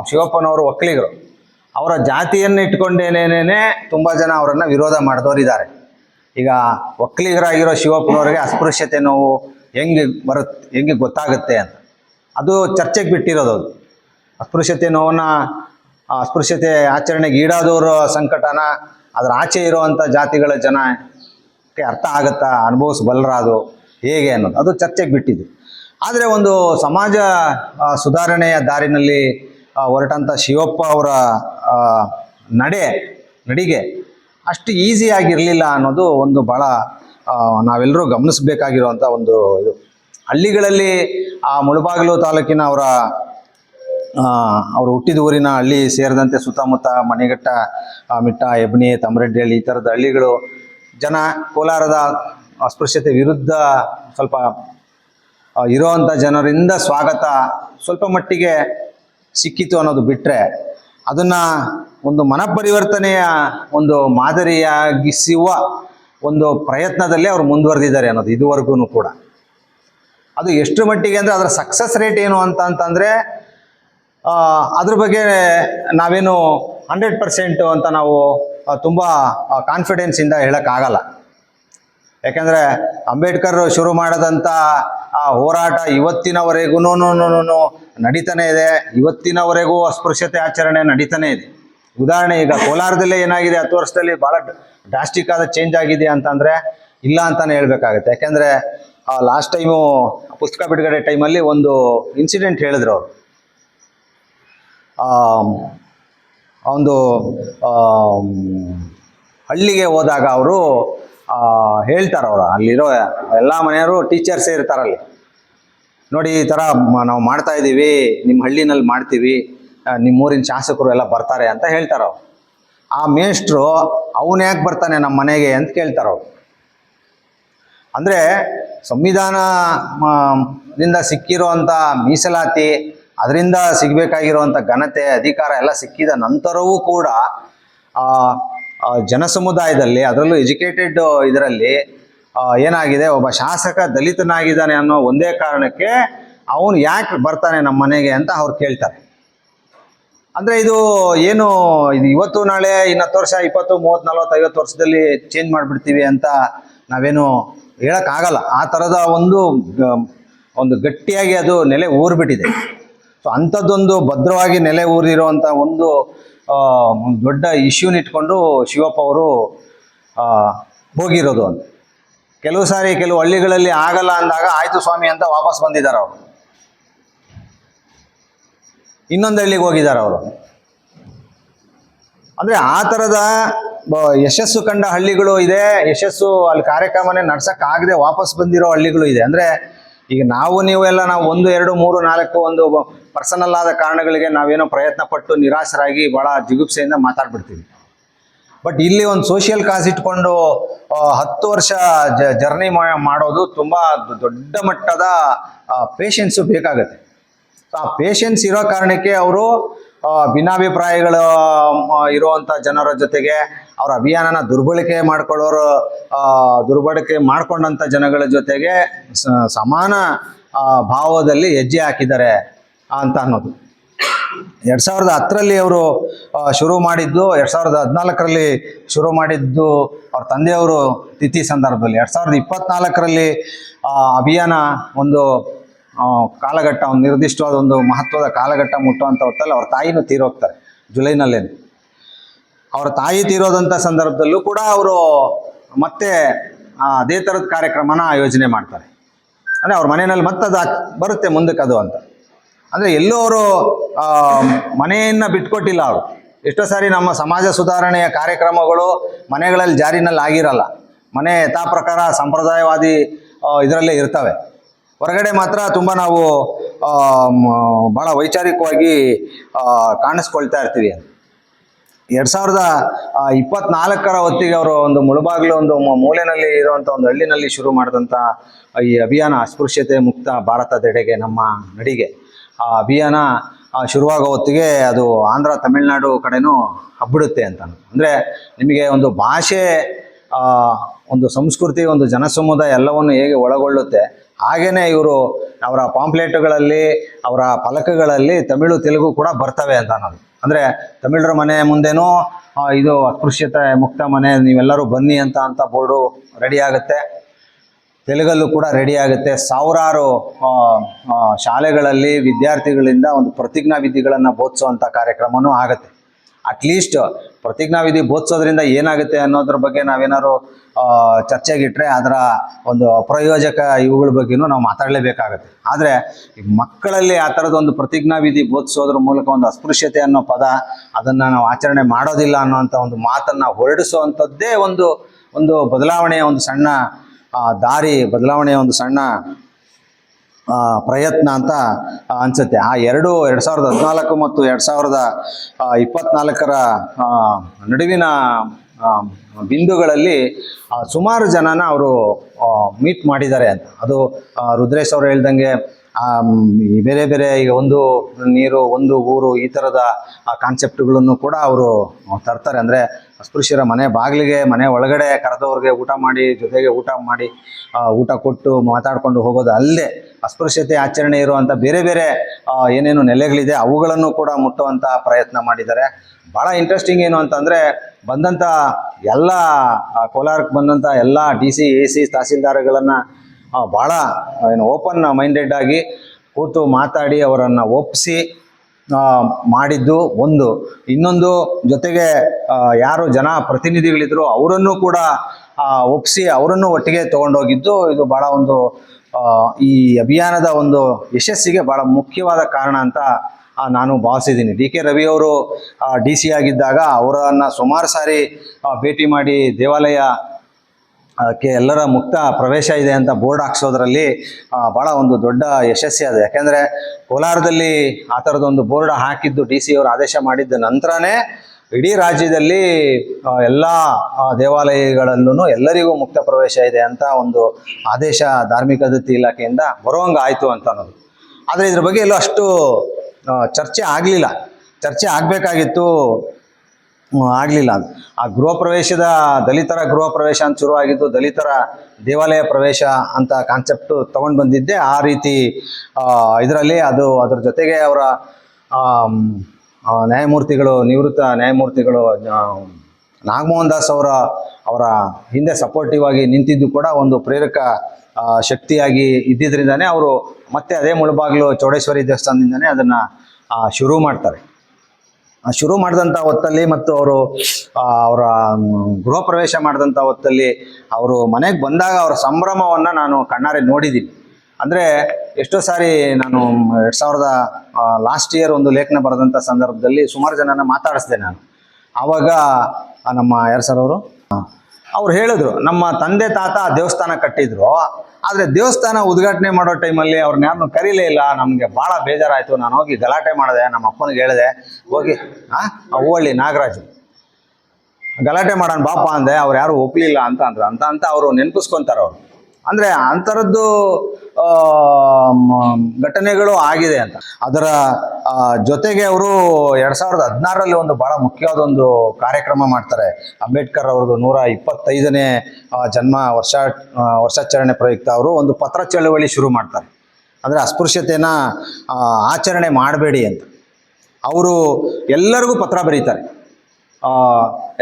ಶಿವಪ್ಪನವರು ಒಕ್ಕಲಿಗರು. ಅವರ ಜಾತಿಯನ್ನು ಇಟ್ಕೊಂಡೇನೇನೇ ತುಂಬ ಜನ ಅವರನ್ನು ವಿರೋಧ ಮಾಡಿದವರಿದ್ದಾರೆ ಈಗ ಒಕ್ಕಲಿಗರಾಗಿರೋ ಶಿವಪ್ಪನವರಿಗೆ ಅಸ್ಪೃಶ್ಯತೆ ನೋವು ಹೆಂಗೆ ಬರುತ್ತೆ ಹೆಂಗೆ ಗೊತ್ತಾಗುತ್ತೆ ಅಂತ. ಅದು ಚರ್ಚೆಗೆ ಬಿಟ್ಟಿರೋದು ಅದು. ಅಸ್ಪೃಶ್ಯತೆ ನೋವನ್ನ ಅಸ್ಪೃಶ್ಯತೆ ಆಚರಣೆಗೆ ಈಡಾದವರ ಸಂಕಟನ, ಅದರ ಆಚೆ ಇರುವಂಥ ಜಾತಿಗಳ ಜನಕ್ಕೆ ಅರ್ಥ ಆಗುತ್ತಾ ಅನುಭವಿಸಬಲ್ಲರ ಅದು ಹೇಗೆ ಅನ್ನೋದು, ಅದು ಚರ್ಚೆಗೆ ಬಿಟ್ಟಿದೆ. ಆದರೆ ಒಂದು ಸಮಾಜ ಸುಧಾರಣೆಯ ದಾರಿನಲ್ಲಿ ಹೊರಟಂಥ ಶಿವಪ್ಪ ಅವರ ನಡೆ, ನಡಿಗೆ ಅಷ್ಟು ಈಸಿಯಾಗಿರಲಿಲ್ಲ ಅನ್ನೋದು ಒಂದು ಭಾಳ ನಾವೆಲ್ಲರೂ ಗಮನಿಸಬೇಕಾಗಿರುವಂಥ ಒಂದು ಇದು. ಹಳ್ಳಿಗಳಲ್ಲಿ ಆ ಮುಳುಬಾಗಿಲು ತಾಲೂಕಿನ ಅವರ ಅವರು ಹುಟ್ಟಿದ ಊರಿನ ಹಳ್ಳಿ ಸೇರಿದಂತೆ ಸುತ್ತಮುತ್ತ ಮನೆಗಟ್ಟ ಮಿಟ್ಟ, ಎಬ್ನಿ, ತಮರೆಡ್ಡಿಹಳ್ಳಿ ಈ ಥರದ ಹಳ್ಳಿಗಳು ಜನ ಕೋಲಾರದ ಅಸ್ಪೃಶ್ಯತೆ ವಿರುದ್ಧ ಸ್ವಲ್ಪ ಇರೋವಂಥ ಜನರಿಂದ ಸ್ವಾಗತ ಸ್ವಲ್ಪ ಮಟ್ಟಿಗೆ ಸಿಕ್ಕಿತು ಅನ್ನೋದು ಬಿಟ್ಟರೆ ಅದನ್ನು ಒಂದು ಮನಪರಿವರ್ತನೆಯ ಒಂದು ಮಾದರಿಯಾಗಿಸುವ ಒಂದು ಪ್ರಯತ್ನದಲ್ಲಿ ಅವರು ಮುಂದುವರೆದಿದ್ದಾರೆ ಅನ್ನೋದು ಇದುವರೆಗೂ ಕೂಡ. ಅದು ಎಷ್ಟು ಮಟ್ಟಿಗೆ ಅಂದರೆ ಅದರ ಸಕ್ಸಸ್ ರೇಟ್ ಏನು ಅಂತ ಅಂತಂದರೆ ಅದ್ರ ಬಗ್ಗೆ ನಾವೇನು ಹಂಡ್ರೆಡ್ ಪರ್ಸೆಂಟು ಅಂತ ನಾವು ತುಂಬ ಕಾನ್ಫಿಡೆನ್ಸಿಂದ ಹೇಳೋಕ್ಕಾಗಲ್ಲ. ಯಾಕೆಂದರೆ ಅಂಬೇಡ್ಕರ್ ಶುರು ಮಾಡಿದಂಥ ಆ, ಹೋರಾಟ ಇವತ್ತಿನವರೆಗೂ ನಡೀತಾನೆ ಇದೆ. ಇವತ್ತಿನವರೆಗೂ ಅಸ್ಪೃಶ್ಯತೆ ಆಚರಣೆ ನಡೀತಾನೆ ಇದೆ. ಉದಾಹರಣೆ ಈಗ ಕೋಲಾರದಲ್ಲೇ ಏನಾಗಿದೆ? ಹತ್ತು ವರ್ಷದಲ್ಲಿ ಭಾಳ ಡ್ರಾಸ್ಟಿಕ್ ಆದ ಚೇಂಜ್ ಆಗಿದೆ ಅಂತಂದರೆ ಇಲ್ಲ ಅಂತಲೇ ಹೇಳ್ಬೇಕಾಗುತ್ತೆ. ಯಾಕೆಂದರೆ ಲಾಸ್ಟ್ ಟೈಮು ಪುಸ್ತಕ ಬಿಡುಗಡೆ ಟೈಮಲ್ಲಿ ಒಂದು ಇನ್ಸಿಡೆಂಟ್ ಹೇಳಿದ್ರು ಅವರು. ಒಂದು ಹಳ್ಳಿಗೆ ಹೋದಾಗ ಅವರು ಹೇಳ್ತಾರೆ ಅವರು. ಅಲ್ಲಿರೋ ಎಲ್ಲ ಮನೆಯವರು ಟೀಚರ್ಸೇ ಇರ್ತಾರಲ್ಲಿ ನೋಡಿ ಈ ಥರ ನಾವು ಮಾಡ್ತಾ ಇದ್ದೀವಿ ನಿಮ್ಮ ಹಳ್ಳಿನಲ್ಲಿ ಮಾಡ್ತೀವಿ ನಿಮ್ಮೂರಿನ ಶಾಸಕರು ಎಲ್ಲ ಬರ್ತಾರೆ ಅಂತ ಹೇಳ್ತಾರೆ ಅವ್ರು. ಆ ಮೇಷ್ಟ್ರು ಅವನು ಯಾಕೆ ಬರ್ತಾನೆ ನಮ್ಮ ಮನೆಗೆ ಅಂತ ಕೇಳ್ತಾರೆ ಅವರು. ಅಂದರೆ ಸಂವಿಧಾನದಿಂದ ಸಿಕ್ಕಿರೋ ಅಂಥ ಮೀಸಲಾತಿ ಅದರಿಂದ ಸಿಗಬೇಕಾಗಿರುವಂಥ ಘನತೆ, ಅಧಿಕಾರ ಎಲ್ಲ ಸಿಕ್ಕಿದ ನಂತರವೂ ಕೂಡ ಜನ ಸಮುದಾಯದಲ್ಲಿ ಅದರಲ್ಲೂ ಎಜುಕೇಟೆಡ್ ಇದರಲ್ಲಿ ಏನಾಗಿದೆ, ಒಬ್ಬ ಶಾಸಕ ದಲಿತನಾಗಿದ್ದಾನೆ ಅನ್ನೋ ಒಂದೇ ಕಾರಣಕ್ಕೆ ಅವನು ಯಾಕೆ ಬರ್ತಾನೆ ನಮ್ಮ ಮನೆಗೆ ಅಂತ ಅವ್ರು ಕೇಳ್ತಾರೆ. ಅಂದರೆ ಇದು ಏನು, ಇದು ಇವತ್ತು ನಾಳೆ ಇನ್ನು ಹತ್ತು ವರ್ಷ, ಇಪ್ಪತ್ತು, ಮೂವತ್ತು, ನಲ್ವತ್ತು, ಐವತ್ತು ವರ್ಷದಲ್ಲಿ ಚೇಂಜ್ ಮಾಡಿಬಿಡ್ತೀವಿ ಅಂತ ನಾವೇನು ಹೇಳೋಕ್ಕಾಗಲ್ಲ. ಆ ಥರದ ಒಂದು ಒಂದು ಗಟ್ಟಿಯಾಗಿ ಅದು ನೆಲೆ ಊರ್ಬಿಟ್ಟಿದೆ. ಸೊ ಅಂಥದ್ದೊಂದು ಭದ್ರವಾಗಿ ನೆಲೆ ಊರಿರುವಂಥ ಒಂದು ದೊಡ್ಡ ಇಶ್ಯೂನ ಇಟ್ಕೊಂಡು ಶಿವಪ್ಪ ಅವರು ಹೋಗಿರೋದು ಅಂತ. ಕೆಲವು ಸಾರಿ ಕೆಲವು ಹಳ್ಳಿಗಳಲ್ಲಿ ಆಗಲ್ಲ ಅಂದಾಗ ಆಯಿತು ಸ್ವಾಮಿ ಅಂತ ವಾಪಸ್ ಬಂದಿದ್ದಾರೆ ಅವರು. ಇನ್ನೊಂದು ಹಳ್ಳಿಗೆ ಹೋಗಿದ್ದಾರೆ ಅವರು. ಅಂದರೆ ಆ ಥರದ ಯಶಸ್ಸು ಕಂಡ ಹಳ್ಳಿಗಳು ಇದೆ, ಯಶಸ್ಸು ಅಲ್ಲಿ ಕಾರ್ಯಕ್ರಮನೇ ನಡ್ಸೋಕ್ಕಾಗದೆ ವಾಪಸ್ ಬಂದಿರೋ ಹಳ್ಳಿಗಳು ಇದೆ. ಅಂದರೆ ಈಗ ನಾವು ನೀವೆಲ್ಲ ನಾವು ಒಂದು, ಎರಡು, ಮೂರು, ನಾಲ್ಕು ಒಂದು ಪರ್ಸನಲ್ ಆದ ಕಾರಣಗಳಿಗೆ ನಾವೇನೋ ಪ್ರಯತ್ನ ಪಟ್ಟು ನಿರಾಶರಾಗಿ ಬಹಳ ಜಿಗುಪ್ಸೆಯಿಂದ ಮಾತಾಡ್ಬಿಡ್ತೀವಿ. ಬಟ್ ಇಲ್ಲಿ ಒಂದು ಸೋಷಿಯಲ್ ಕಾಸ್ ಇಟ್ಕೊಂಡು ಹತ್ತು ವರ್ಷ ಜರ್ನಿ ಮಾಡೋದು ತುಂಬ ದೊಡ್ಡ ಮಟ್ಟದ ಪೇಷನ್ಸು ಬೇಕಾಗತ್ತೆ. ಆ ಪೇಷನ್ಸ್ ಇರೋ ಕಾರಣಕ್ಕೆ ಅವರು ಭಿನ್ನಾಭಿಪ್ರಾಯಗಳು ಇರುವಂಥ ಜನರ ಜೊತೆಗೆ ಅವರ ಅಭಿಯಾನನ ದುರ್ಬಳಕೆ ಮಾಡ್ಕೊಳ್ಳೋರು ದುರ್ಬಳಕೆ ಮಾಡ್ಕೊಂಡಂಥ ಜನಗಳ ಜೊತೆಗೆ ಸಮಾನ ಭಾವದಲ್ಲಿ ಹೆಜ್ಜೆ ಹಾಕಿದ್ದಾರೆ ಅಂತ ಅನ್ನೋದು. ಎರಡು ಸಾವಿರದ ಹತ್ತರಲ್ಲಿ ಅವರು ಶುರು ಮಾಡಿದ್ದು, ಎರಡು ಸಾವಿರದ ಹದಿನಾಲ್ಕರಲ್ಲಿ ಶುರು ಮಾಡಿದ್ದು ಅವ್ರ ತಂದೆಯವರು ತಿಥಿ ಸಂದರ್ಭದಲ್ಲಿ. ಎರಡು ಸಾವಿರದ ಇಪ್ಪತ್ನಾಲ್ಕರಲ್ಲಿ ಅಭಿಯಾನ ಒಂದು ಕಾಲಘಟ್ಟ, ಒಂದು ನಿರ್ದಿಷ್ಟವಾದ ಒಂದು ಮಹತ್ವದ ಕಾಲಘಟ್ಟ ಮುಟ್ಟುವಂಥ ಹೊತ್ತಲ್ಲಿ ಅವ್ರ ತಾಯಿನೂ ತೀರೋಗ್ತಾರೆ ಜುಲೈನಲ್ಲೇನು. ಅವರ ತಾಯಿ ತೀರೋದಂಥ ಸಂದರ್ಭದಲ್ಲೂ ಕೂಡ ಅವರು ಮತ್ತೆ ಅದೇ ಥರದ ಕಾರ್ಯಕ್ರಮನ ಆಯೋಜನೆ ಮಾಡ್ತಾರೆ. ಅಂದರೆ ಅವ್ರ ಮನೆಯಲ್ಲಿ ಮತ್ತೆ ಅದು ಬರುತ್ತೆ ಮುಂದಕ್ಕೆ ಅದು ಅಂತ. ಅಂದರೆ ಎಲ್ಲೂ ಅವರು ಮನೆಯನ್ನು ಬಿಟ್ಕೊಟ್ಟಿಲ್ಲ ಅವರು. ಎಷ್ಟೋ ಸಾರಿ ನಮ್ಮ ಸಮಾಜ ಸುಧಾರಣೆಯ ಕಾರ್ಯಕ್ರಮಗಳು ಮನೆಗಳಲ್ಲಿ ಜಾರಿನಲ್ಲಿ ಆಗಿರಲ್ಲ ಮನೆ ಯಥಾ ಪ್ರಕಾರ ಸಂಪ್ರದಾಯವಾದಿ ಇದರಲ್ಲೇ ಇರ್ತವೆ. ಹೊರಗಡೆ ಮಾತ್ರ ತುಂಬ ನಾವು ಭಾಳ ವೈಚಾರಿಕವಾಗಿ ಕಾಣಿಸ್ಕೊಳ್ತಾ ಇರ್ತೀವಿ. ಎರಡು ಸಾವಿರದ ಇಪ್ಪತ್ನಾಲ್ಕರ ಹೊತ್ತಿಗೆ ಅವರು ಒಂದು ಮುಳುಬಾಗಿಲು, ಒಂದು ಮೂಲೆಯಲ್ಲಿ ಇರುವಂಥ ಒಂದು ಹಳ್ಳಿನಲ್ಲಿ ಶುರು ಮಾಡಿದಂಥ ಈ ಅಭಿಯಾನ ಅಸ್ಪೃಶ್ಯತೆ ಮುಕ್ತ ಭಾರತದೆಡೆಗೆ ನಮ್ಮ ನಡಿಗೆ. ಆ ಅಭಿಯಾನ ಶುರುವಾಗೋ ಹೊತ್ತಿಗೆ ಅದು ಆಂಧ್ರ, ತಮಿಳುನಾಡು ಕಡೆನೂ ಹಬ್ಬಿಡುತ್ತೆ ಅಂತ. ಅಂದರೆ ನಿಮಗೆ ಒಂದು ಭಾಷೆ ಒಂದು ಸಂಸ್ಕೃತಿ, ಒಂದು ಜನಸಮುದಾಯ ಎಲ್ಲವನ್ನು ಹೇಗೆ ಒಳಗೊಳ್ಳುತ್ತೆ ಹಾಗೇನೆ ಇವರು ಅವರ ಪಾಂಪ್ಲೆಟ್ಗಳಲ್ಲಿ, ಅವರ ಫಲಕಗಳಲ್ಲಿ ತಮಿಳು, ತೆಲುಗು ಕೂಡ ಬರ್ತವೆ ಅಂತ ಅನ್ನೋದು ಅಂದರೆ ತಮಿಳರ ಮನೆ ಮುಂದೆನೂ ಇದು ಅಸ್ಪೃಶ್ಯತೆ ಮುಕ್ತ ಮನೆ, ನೀವೆಲ್ಲರೂ ಬನ್ನಿ ಅಂತ ಅಂತ ಬೋರ್ಡು ರೆಡಿ ಆಗುತ್ತೆ. ತೆಲುಗಲ್ಲೂ ಕೂಡ ರೆಡಿ ಆಗುತ್ತೆ. ಸಾವಿರಾರು ಶಾಲೆಗಳಲ್ಲಿ ವಿದ್ಯಾರ್ಥಿಗಳಿಂದ ಒಂದು ಪ್ರತಿಜ್ಞಾ ವಿಧಿಗಳನ್ನು ಬೋಧಿಸುವಂಥ ಕಾರ್ಯಕ್ರಮವೂ ಆಗುತ್ತೆ ಅಟ್ಲೀಸ್ಟ್ ಪ್ರತಿಜ್ಞಾ ವಿಧಿ ಬೋಧಿಸೋದ್ರಿಂದ ಏನಾಗುತ್ತೆ ಅನ್ನೋದ್ರ ಬಗ್ಗೆ ನಾವೇನಾದ್ರು ಚರ್ಚೆಗಿಟ್ರೆ ಅದರ ಒಂದು ಪ್ರಯೋಜಕ ಇವುಗಳ ಬಗ್ಗೆನೂ ನಾವು ಮಾತಾಡಲೇಬೇಕಾಗುತ್ತೆ. ಆದರೆ ಮಕ್ಕಳಲ್ಲಿ ಆ ಥರದೊಂದು ಪ್ರತಿಜ್ಞಾ ವಿಧಿ ಬೋಧಿಸೋದ್ರ ಮೂಲಕ ಒಂದು ಅಸ್ಪೃಶ್ಯತೆ ಅನ್ನೋ ಪದ, ಅದನ್ನು ನಾವು ಆಚರಣೆ ಮಾಡೋದಿಲ್ಲ ಅನ್ನೋಂಥ ಒಂದು ಮಾತನ್ನು ಹೊರಡಿಸುವಂಥದ್ದೇ ಒಂದು ಒಂದು ಬದಲಾವಣೆಯ ಒಂದು ಸಣ್ಣ ದಾರಿ, ಬದಲಾವಣೆಯ ಒಂದು ಸಣ್ಣ ಪ್ರಯತ್ನ ಅಂತ ಅನ್ಸುತ್ತೆ. ಆ ಎರಡು ಎರಡು ಸಾವಿರದ ಹದಿನಾಲ್ಕು ಮತ್ತು ಎರಡು ಸಾವಿರದ ಇಪ್ಪತ್ನಾಲ್ಕರ ನಡುವಿನ ಬಿಂದುಗಳಲ್ಲಿ ಸುಮಾರು ಜನನ ಅವರು ಮೀಟ್ ಮಾಡಿದ್ದಾರೆ ಅಂತ. ಅದು ರುದ್ರೇಶ್ ಅವರು ಹೇಳ್ದಂಗೆ ಬೇರೆ ಬೇರೆ ಈಗ ಒಂದು ನೀರು, ಒಂದು ಊರು ಈ ಥರದ ಕಾನ್ಸೆಪ್ಟ್ಗಳನ್ನು ಕೂಡ ಅವರು ತರ್ತಾರೆ. ಅಂದರೆ ಅಸ್ಪೃಶ್ಯರ ಮನೆ ಬಾಗಿಲಿಗೆ, ಮನೆ ಒಳಗಡೆ ಕರೆದವ್ರಿಗೆ ಊಟ ಮಾಡಿ, ಜೊತೆಗೆ ಊಟ ಮಾಡಿ ಊಟ ಕೊಟ್ಟು ಮಾತಾಡ್ಕೊಂಡು ಹೋಗೋದು ಅಲ್ಲದೆ ಅಸ್ಪೃಶ್ಯತೆ, ಆಚರಣೆ ಇರುವಂಥ ಬೇರೆ ಬೇರೆ ಏನೇನು ನೆಲೆಗಳಿದೆ ಅವುಗಳನ್ನು ಕೂಡ ಮುಟ್ಟುವಂಥ ಪ್ರಯತ್ನ ಮಾಡಿದ್ದಾರೆ. ಭಾಳ ಇಂಟ್ರೆಸ್ಟಿಂಗ್ ಏನು ಅಂತಂದರೆ ಬಂದಂಥ ಎಲ್ಲ ಕೋಲಾರಕ್ಕೆ ಬಂದಂಥ ಎಲ್ಲ ಡಿ ಸಿ ಎ ಸಿ ತಹಸೀಲ್ದಾರ್ಗಳನ್ನು ಭಾಳ ಏನು ಓಪನ್ ಮೈಂಡೆಡ್ ಆಗಿ ಕೂತು ಮಾತಾಡಿ ಅವರನ್ನು ಒಪ್ಪಿಸಿ ಮಾಡಿದ್ದು ಒಂದು. ಇನ್ನೊಂದು ಜೊತೆಗೆ ಯಾರು ಜನ ಪ್ರತಿನಿಧಿಗಳಿದ್ರು ಅವರನ್ನು ಕೂಡ ಒಪ್ಪಿಸಿ ಅವರನ್ನು ಒಟ್ಟಿಗೆ ತಗೊಂಡೋಗಿದ್ದು ಇದು ಭಾಳ ಒಂದು ಈ ಅಭಿಯಾನದ ಒಂದು ಯಶಸ್ಸಿಗೆ ಭಾಳ ಮುಖ್ಯವಾದ ಕಾರಣ ಅಂತ ನಾನು ಭಾವಿಸಿದ್ದೀನಿ. ಡಿ ಕೆ ರವಿ ಅವರು ಡಿ ಸಿ ಆಗಿದ್ದಾಗ ಅವರನ್ನು ಸುಮಾರು ಸಾರಿ ಭೇಟಿ ಮಾಡಿ ದೇವಾಲಯ ಕ್ಕೆ ಎಲ್ಲರ ಮುಕ್ತ ಪ್ರವೇಶ ಇದೆ ಅಂತ ಬೋರ್ಡ್ ಹಾಕ್ಸೋದ್ರಲ್ಲಿ ಭಾಳ ಒಂದು ದೊಡ್ಡ ಯಶಸ್ವಿ ಅದು. ಯಾಕೆಂದರೆ ಕೋಲಾರದಲ್ಲಿ ಆ ಥರದೊಂದು ಬೋರ್ಡ್ ಹಾಕಿದ್ದು ಡಿ ಸಿ ಅವರು ಆದೇಶ ಮಾಡಿದ್ದ ನಂತರನೇ ಇಡೀ ರಾಜ್ಯದಲ್ಲಿ ಎಲ್ಲ ದೇವಾಲಯಗಳಲ್ಲೂ ಎಲ್ಲರಿಗೂ ಮುಕ್ತ ಪ್ರವೇಶ ಇದೆ ಅಂತ ಒಂದು ಆದೇಶ ಧಾರ್ಮಿಕ ದತ್ತಿ ಇಲಾಖೆಯಿಂದ ಬರುವಂಗೆ ಆಯಿತು ಅಂತ ಅನ್ನೋದು. ಆದರೆ ಇದ್ರ ಬಗ್ಗೆ ಎಲ್ಲೂ ಅಷ್ಟು ಚರ್ಚೆ ಆಗಲಿಲ್ಲ. ಚರ್ಚೆ ಆಗಬೇಕಾಗಿತ್ತು. ಆಗಲಿಲ್ಲ ಅದು. ಆ ಗೃಹ ಪ್ರವೇಶದ ದಲಿತರ ಗೃಹ ಪ್ರವೇಶ ಅಂತ ಶುರುವಾಗಿದ್ದು ದಲಿತರ ದೇವಾಲಯ ಪ್ರವೇಶ ಅಂತ ಕಾನ್ಸೆಪ್ಟು ತಗೊಂಡು ಬಂದಿದ್ದೆ. ಆ ರೀತಿ ಇದರಲ್ಲಿ ಅದು ಅದ್ರ ಜೊತೆಗೆ ಅವರ ನ್ಯಾಯಮೂರ್ತಿಗಳು, ನಿವೃತ್ತ ನ್ಯಾಯಮೂರ್ತಿಗಳು ನಾಗಮೋಹನ್ ದಾಸ್ ಅವರ ಅವರ ಹಿಂದೆ ಸಪೋರ್ಟಿವ್ ಆಗಿ ನಿಂತಿದ್ದು ಕೂಡ ಒಂದು ಪ್ರೇರಕ ಶಕ್ತಿಯಾಗಿ ಇದ್ದಿದ್ದರಿಂದನೇ ಅವರು ಮತ್ತೆ ಅದೇ ಮುಳುಬಾಗಿಲು ಚೌಡೇಶ್ವರಿ ದೇವಸ್ಥಾನದಿಂದನೇ ಅದನ್ನು ಶುರು ಮಾಡ್ತಾರೆ. ಶುರು ಮಾಡಿದಂಥ ಹೊತ್ತಲ್ಲಿ ಮತ್ತು ಅವರು ಅವರ ಗೃಹ ಪ್ರವೇಶ ಮಾಡಿದಂಥ ಹೊತ್ತಲ್ಲಿ ಅವರು ಮನೆಗೆ ಬಂದಾಗ ಅವರ ಸಂಭ್ರಮವನ್ನು ನಾನು ಕಣ್ಣಾರೆ ನೋಡಿದ್ದೀನಿ ಅಂದರೆ ಎಷ್ಟೋ ಸಾರಿ ನಾನು ಎರಡು ಸಾವಿರದ ಲಾಸ್ಟ್ ಇಯರ್ ಒಂದು ಲೇಖನ ಬರೆದಂಥ ಸಂದರ್ಭದಲ್ಲಿ ಸುಮಾರು ಜನನ ಮಾತಾಡಿಸಿದೆ ನಾನು. ಆವಾಗ ನಮ್ಮ ಯಾರು ಸರ್ ಅವರು? ಅವ್ರು ಹೇಳಿದ್ರು, ನಮ್ಮ ತಂದೆ ತಾತ ದೇವಸ್ಥಾನ ಕಟ್ಟಿದ್ರು. ಆದರೆ ದೇವಸ್ಥಾನ ಉದ್ಘಾಟನೆ ಮಾಡೋ ಟೈಮಲ್ಲಿ ಅವ್ರನ್ನ ಯಾರನ್ನು ಕರೀಲೇ ಇಲ್ಲ. ನಮಗೆ ಭಾಳ ಬೇಜಾರಾಯಿತು. ನಾನು ಹೋಗಿ ಗಲಾಟೆ ಮಾಡಿದೆ. ನಮ್ಮ ಅಪ್ಪನಿಗೆ ಹೇಳಿದೆ ಹೋಗಿ ಹಾಂ ಹೂವಳ್ಳಿ ನಾಗರಾಜು. ಗಲಾಟೆ ಮಾಡೋಣ ಬಾಪ ಅಂದೆ. ಅವ್ರು ಯಾರು ಒಪ್ಪಲಿಲ್ಲ ಅಂತ ಅಂದ್ರೆ. ಅಂತ ಅಂತ ಅವರು ನೆನಪಿಸ್ಕೊಂತಾರೆ ಅವರು ಅಂದರೆ ಅಂಥರದ್ದು ಆ, ಘಟನೆಗಳು ಆಗಿದೆ ಅಂತ. ಅದರ ಜೊತೆಗೆ ಅವರು ಎರಡ್ ಸಾವಿರದ ಹದಿನಾರರಲ್ಲಿ ಒಂದು ಬಹಳ ಮುಖ್ಯವಾದ ಒಂದು ಕಾರ್ಯಕ್ರಮ ಮಾಡ್ತಾರೆ. ಅಂಬೇಡ್ಕರ್ ಅವ್ರದ್ದು ನೂರ ಇಪ್ಪತ್ತೈದನೇ ಜನ್ಮ ವರ್ಷ ವರ್ಷಾಚರಣೆ ಪ್ರಯುಕ್ತ ಅವರು ಒಂದು ಪತ್ರ ಚಳವಳಿ ಶುರು ಮಾಡ್ತಾರೆ. ಅಂದರೆ ಅಸ್ಪೃಶ್ಯತೆನ ಆಚರಣೆ ಮಾಡಬೇಡಿ ಅಂತ. ಅವರು ಎಲ್ಲರಿಗೂ ಪತ್ರ ಬರೀತಾರೆ.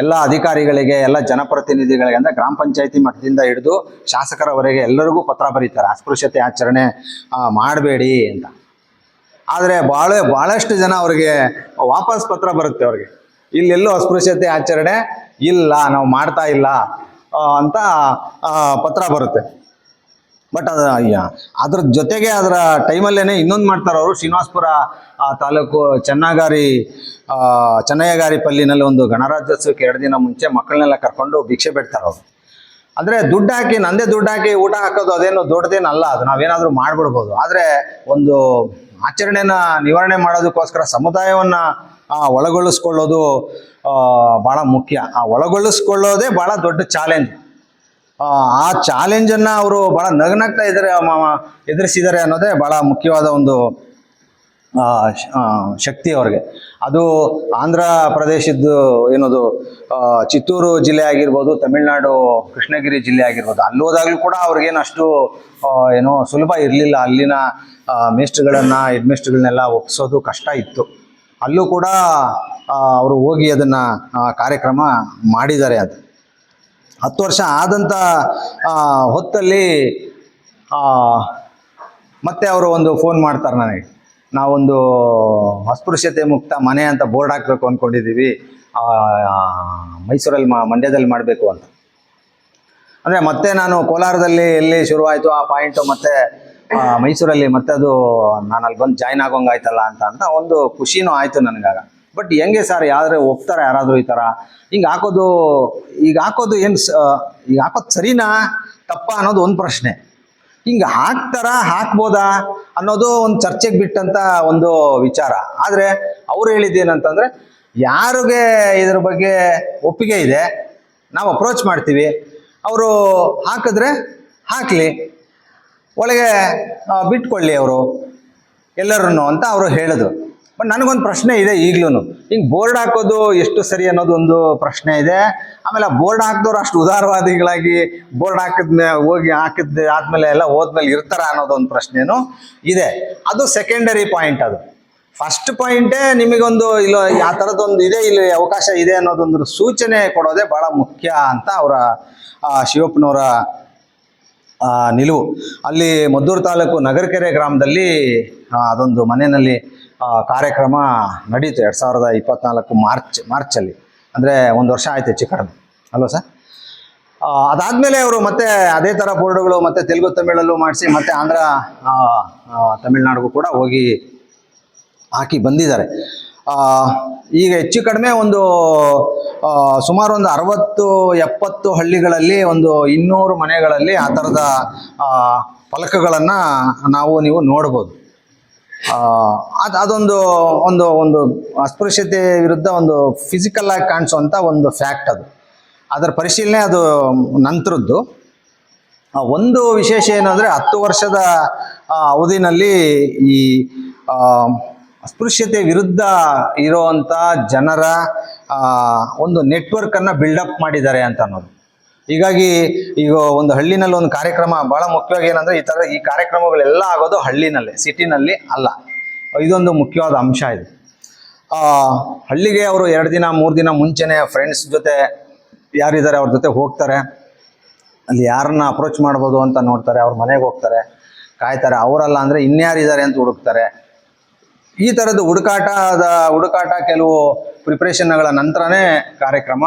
ಎಲ್ಲ ಅಧಿಕಾರಿಗಳಿಗೆ, ಎಲ್ಲ ಜನಪ್ರತಿನಿಧಿಗಳಿಗೆ ಅಂದ್ರೆ ಗ್ರಾಮ ಪಂಚಾಯತಿ ಮಟ್ಟದಿಂದ ಹಿಡಿದು ಶಾಸಕರವರೆಗೆ ಎಲ್ಲರಿಗೂ ಪತ್ರ ಬರೀತಾರೆ. ಅಸ್ಪೃಶ್ಯತೆ ಆಚರಣೆ ಮಾಡಬೇಡಿ ಅಂತ. ಆದರೆ ಭಾಳ ಭಾಳಷ್ಟು ಜನ ಅವ್ರಿಗೆ ವಾಪಸ್ ಪತ್ರ ಬರುತ್ತೆ ಅವ್ರಿಗೆ. ಇಲ್ಲೆಲ್ಲೂ ಅಸ್ಪೃಶ್ಯತೆ ಆಚರಣೆ ಇಲ್ಲ, ನಾವು ಮಾಡ್ತಾ ಇಲ್ಲ ಅಂತ ಪತ್ರ ಬರುತ್ತೆ. ಬಟ್ ಅದ ಅದ್ರ ಜೊತೆಗೆ ಅದರ ಟೈಮಲ್ಲೇನೆ ಇನ್ನೊಂದು ಮಾಡ್ತಾರೆ ಅವರು. ಶ್ರೀನಿವಾಸಪುರ ತಾಲೂಕು ಚೆನ್ನಾಗಾರಿ ಚೆನ್ನಯ್ಯಗಾರಿ ಪಲ್ಲಿನಲ್ಲಿ ಒಂದು ಗಣರಾಜ್ಯೋತ್ಸವಕ್ಕೆ ಎರಡು ದಿನ ಮುಂಚೆ ಮಕ್ಕಳನ್ನೆಲ್ಲ ಕರ್ಕೊಂಡು ಭಿಕ್ಷೆ ಬಿಡ್ತಾರೆ ಅವರು. ಅಂದರೆ ದುಡ್ಡು ಹಾಕಿ, ನಂದೇ ದುಡ್ಡು ಹಾಕಿ ಊಟ ಹಾಕೋದು ಅದೇನು ದೊಡ್ಡದೇನಲ್ಲ. ಅದು ನಾವೇನಾದರೂ ಮಾಡಿಬಿಡ್ಬೋದು. ಆದರೆ ಒಂದು ಆಚರಣೆನ ನಿವಾರಣೆ ಮಾಡೋದಕ್ಕೋಸ್ಕರ ಸಮುದಾಯವನ್ನು ಒಳಗೊಳಿಸ್ಕೊಳ್ಳೋದು ಭಾಳ ಮುಖ್ಯ. ಆ, ಒಳಗೊಳಿಸ್ಕೊಳ್ಳೋದೇ ಭಾಳ ದೊಡ್ಡ ಚಾಲೆಂಜ್ ಆ ಚಾಲೆಂಜ್ ಅನ್ನ ಅವರು ಬಹಳ ನಗನಗ್ತಾ ಇದ್ದಾರೆ ಎದುರಿಸಿದ್ದಾರೆ ಅನ್ನೋದೇ ಬಹಳ ಮುಖ್ಯವಾದ ಒಂದು ಶಕ್ತಿ ಅವ್ರಿಗೆ. ಅದು ಆಂಧ್ರ ಪ್ರದೇಶದ್ದು ಏನದು ಚಿತ್ತೂರು ಜಿಲ್ಲೆ ಆಗಿರ್ಬೋದು, ತಮಿಳ್ನಾಡು ಕೃಷ್ಣಗಿರಿ ಜಿಲ್ಲೆ ಆಗಿರ್ಬೋದು, ಅಲ್ಲಿ ಹೋದಾಗಲೂ ಕೂಡ ಅವ್ರಿಗೇನು ಅಷ್ಟು ಏನೋ ಸುಲಭ ಇರಲಿಲ್ಲ. ಅಲ್ಲಿನ ಮೇಸ್ಟ್ರುಗಳನ್ನು ಹೆಡ್ ಮೇಸ್ಟ್ಗಳನ್ನೆಲ್ಲ ಒಪ್ಸೋದು ಕಷ್ಟ ಇತ್ತು. ಅಲ್ಲೂ ಕೂಡ ಅವರು ಹೋಗಿ ಅದನ್ನು ಕಾರ್ಯಕ್ರಮ ಮಾಡಿದ್ದಾರೆ ಅದು. ಹತ್ತು ವರ್ಷ ಆದಂಥ ಹೊತ್ತಲ್ಲಿ ಮತ್ತೆ ಅವರು ಒಂದು ಫೋನ್ ಮಾಡ್ತಾರೆ ನನಗೆ. ನಾವೊಂದು ಅಸ್ಪೃಶ್ಯತೆ ಮುಕ್ತ ಮನೆ ಅಂತ ಬೋರ್ಡ್ ಹಾಕಬೇಕು ಅಂದ್ಕೊಂಡಿದ್ದೀವಿ ಮೈಸೂರಲ್ಲಿ ಮಾ, ಮಂಡ್ಯದಲ್ಲಿ ಮಾಡಬೇಕು ಅಂತ. ಅಂದರೆ ಮತ್ತೆ ನಾನು ಕೋಲಾರದಲ್ಲಿ ಎಲ್ಲಿ ಶುರುವಾಯಿತು ಆ ಪಾಯಿಂಟು ಮತ್ತೆ ಮೈಸೂರಲ್ಲಿ ಮತ್ತೆ ಅದು ನಾನು ಅಲ್ಲಿ ಬಂದು ಜಾಯ್ನ್ ಆಗೋಂಗಾಯ್ತಲ್ಲ ಅಂತ ಅಂತ ಒಂದು ಖುಷಿನೂ ಆಯಿತು ನನಗಾಗ. ಬಟ್ ಹೆಂಗೆ ಸರ್ ಯಾರು ಒಪ್ತಾರೆ, ಯಾರಾದರೂ ಈ ಥರ ಹಿಂಗೆ ಹಾಕೋದು, ಈಗ ಹಾಕೋದು ಏನು ಈಗ ಹಾಕೋದು ಸರಿನಾ, ತಪ್ಪಾ ಅನ್ನೋದು ಒಂದು ಪ್ರಶ್ನೆ. ಹಿಂಗೆ ಹಾಕ್ತಾರ, ಹಾಕ್ಬೋದಾ ಅನ್ನೋದು ಒಂದು ಚರ್ಚೆಗೆ ಬಿಟ್ಟಂತ ಒಂದು ವಿಚಾರ. ಆದರೆ ಅವ್ರು ಹೇಳಿದ್ದೇನಂತಂದ್ರೆ, ಯಾರಿಗೆ ಇದ್ರ ಬಗ್ಗೆ ಒಪ್ಪಿಗೆ ಇದೆ, ನಾವು ಅಪ್ರೋಚ್ ಮಾಡ್ತೀವಿ. ಅವರು ಹಾಕಿದ್ರೆ ಹಾಕಲಿ. ಒಳಗೆ ಬಿಟ್ಕೊಳ್ಳಿ ಅವರು ಎಲ್ಲರನ್ನು ಅಂತ ಅವರು ಹೇಳಿದ್ರು. ಬಟ್ ನನಗೊಂದು ಪ್ರಶ್ನೆ ಇದೆ ಈಗ್ಲೂ ಹಿಂಗೆ ಬೋರ್ಡ್ ಹಾಕೋದು ಎಷ್ಟು ಸರಿ ಅನ್ನೋದು ಒಂದು ಪ್ರಶ್ನೆ ಇದೆ. ಆಮೇಲೆ ಬೋರ್ಡ್ ಹಾಕಿದವ್ರು ಅಷ್ಟು ಉದಾರವಾದಿಗಳಾಗಿ ಬೋರ್ಡ್ ಹಾಕಿದ್ಮೇ, ಹೋಗಿ ಹಾಕಿದ್ ಆದ್ಮೇಲೆ ಎಲ್ಲ ಹೋದ್ಮೇಲೆ ಇರ್ತಾರ ಅನ್ನೋದು ಒಂದು ಇದೆ. ಅದು ಸೆಕೆಂಡರಿ ಪಾಯಿಂಟ್ ಅದು. ಫಸ್ಟ್ ಪಾಯಿಂಟೇ ನಿಮಗೊಂದು ಇಲ್ಲ ಯಾವ ಥರದ್ದೊಂದು ಇದೆ, ಇಲ್ಲಿ ಅವಕಾಶ ಇದೆ ಅನ್ನೋದೊಂದು ಸೂಚನೆ ಕೊಡೋದೇ ಬಹಳ ಮುಖ್ಯ ಅಂತ ಅವರ ಶಿವಪ್ಪನವರ ನಿಲುವು. ಅಲ್ಲಿ ಮದ್ದೂರು ತಾಲೂಕು ನಗರಕೆರೆ ಗ್ರಾಮದಲ್ಲಿ ಅದೊಂದು ಮನೆಯಲ್ಲಿ ಕಾರ್ಯಕ್ರಮ ನಡೀತು ಎರಡು ಸಾವಿರದ ಇಪ್ಪತ್ನಾಲ್ಕು ಮಾರ್ಚ್, ಮಾರ್ಚಲ್ಲಿ. ಅಂದರೆ ಒಂದು ವರ್ಷ ಆಯ್ತು ಹೆಚ್ಚು ಕಡಿಮೆ. ಅಲ್ವಾ ಸರ್? ಅದಾದಮೇಲೆ ಅವರು ಮತ್ತೆ ಅದೇ ಥರ ಬೋರ್ಡುಗಳು ಮತ್ತೆ ತೆಲುಗು, ತಮಿಳಲ್ಲೂ ಮಾಡಿಸಿ ಮತ್ತೆ ಆಂಧ್ರ ತಮಿಳ್ನಾಡಿಗೂ ಕೂಡ ಹೋಗಿ ಹಾಕಿ ಬಂದಿದ್ದಾರೆ. ಈಗ ಹೆಚ್ಚು ಕಡಿಮೆ ಒಂದು ಸುಮಾರು ಒಂದು ಅರವತ್ತು, ಎಪ್ಪತ್ತು ಹಳ್ಳಿಗಳಲ್ಲಿ ಒಂದು ಇನ್ನೂರು ಮನೆಗಳಲ್ಲಿ ಆ ಥರದ ಫಲಕಗಳನ್ನು ನಾವು, ನೀವು ನೋಡ್ಬೋದು. ಅದು, ಅದೊಂದು, ಒಂದು ಒಂದು ಅಸ್ಪೃಶ್ಯತೆ ವಿರುದ್ಧ ಒಂದು ಫಿಸಿಕಲ್ ಆಗಿ ಕಾಣಿಸುವಂಥ ಒಂದು ಫ್ಯಾಕ್ಟ್ ಅದು. ಅದರ ಪರಿಶೀಲನೆ ಅದು ನಂತರದ್ದು. ಒಂದು ವಿಶೇಷ ಏನು ಹತ್ತು ವರ್ಷದ ಅವಧಿನಲ್ಲಿ ಈ ಅಸ್ಪೃಶ್ಯತೆ ವಿರುದ್ಧ ಇರೋವಂಥ ಜನರ ಒಂದು ನೆಟ್ವರ್ಕನ್ನು ಬಿಲ್ಡಪ್ ಮಾಡಿದ್ದಾರೆ ಅಂತ ಅನ್ನೋದು. ಹೀಗಾಗಿ ಈಗ ಒಂದು ಹಳ್ಳಿನಲ್ಲಿ ಒಂದು ಕಾರ್ಯಕ್ರಮ ಬಹಳ ಮುಖ್ಯವಾಗಿ ಏನಂದ್ರೆ ಈ ತರ ಈ ಕಾರ್ಯಕ್ರಮಗಳೆಲ್ಲ ಆಗೋದು ಹಳ್ಳಿನಲ್ಲೇ, ಸಿಟಿನಲ್ಲಿ ಅಲ್ಲ. ಇದೊಂದು ಮುಖ್ಯವಾದ ಅಂಶ ಇದು. ಹಳ್ಳಿಗೆ ಅವರು ಎರಡು ದಿನ, ಮೂರು ದಿನ ಮುಂಚೆನೆ ಫ್ರೆಂಡ್ಸ್ ಜೊತೆ ಯಾರಿದ್ದಾರೆ ಅವ್ರ ಜೊತೆ ಹೋಗ್ತಾರೆ. ಅಲ್ಲಿ ಯಾರನ್ನ ಅಪ್ರೋಚ್ ಮಾಡ್ಬೋದು ಅಂತ ನೋಡ್ತಾರೆ, ಅವ್ರ ಮನೆಗೆ ಹೋಗ್ತಾರೆ, ಕಾಯ್ತಾರೆ. ಅವರಲ್ಲ ಅಂದರೆ ಇನ್ಯಾರಿದ್ದಾರೆ ಅಂತ ಹುಡುಕ್ತಾರೆ. ಈ ಥರದ ಹುಡುಕಾಟದ, ಹುಡುಕಾಟ ಕೆಲವು ಪ್ರಿಪ್ರೇಷನ್ಗಳ ನಂತರನೇ ಕಾರ್ಯಕ್ರಮ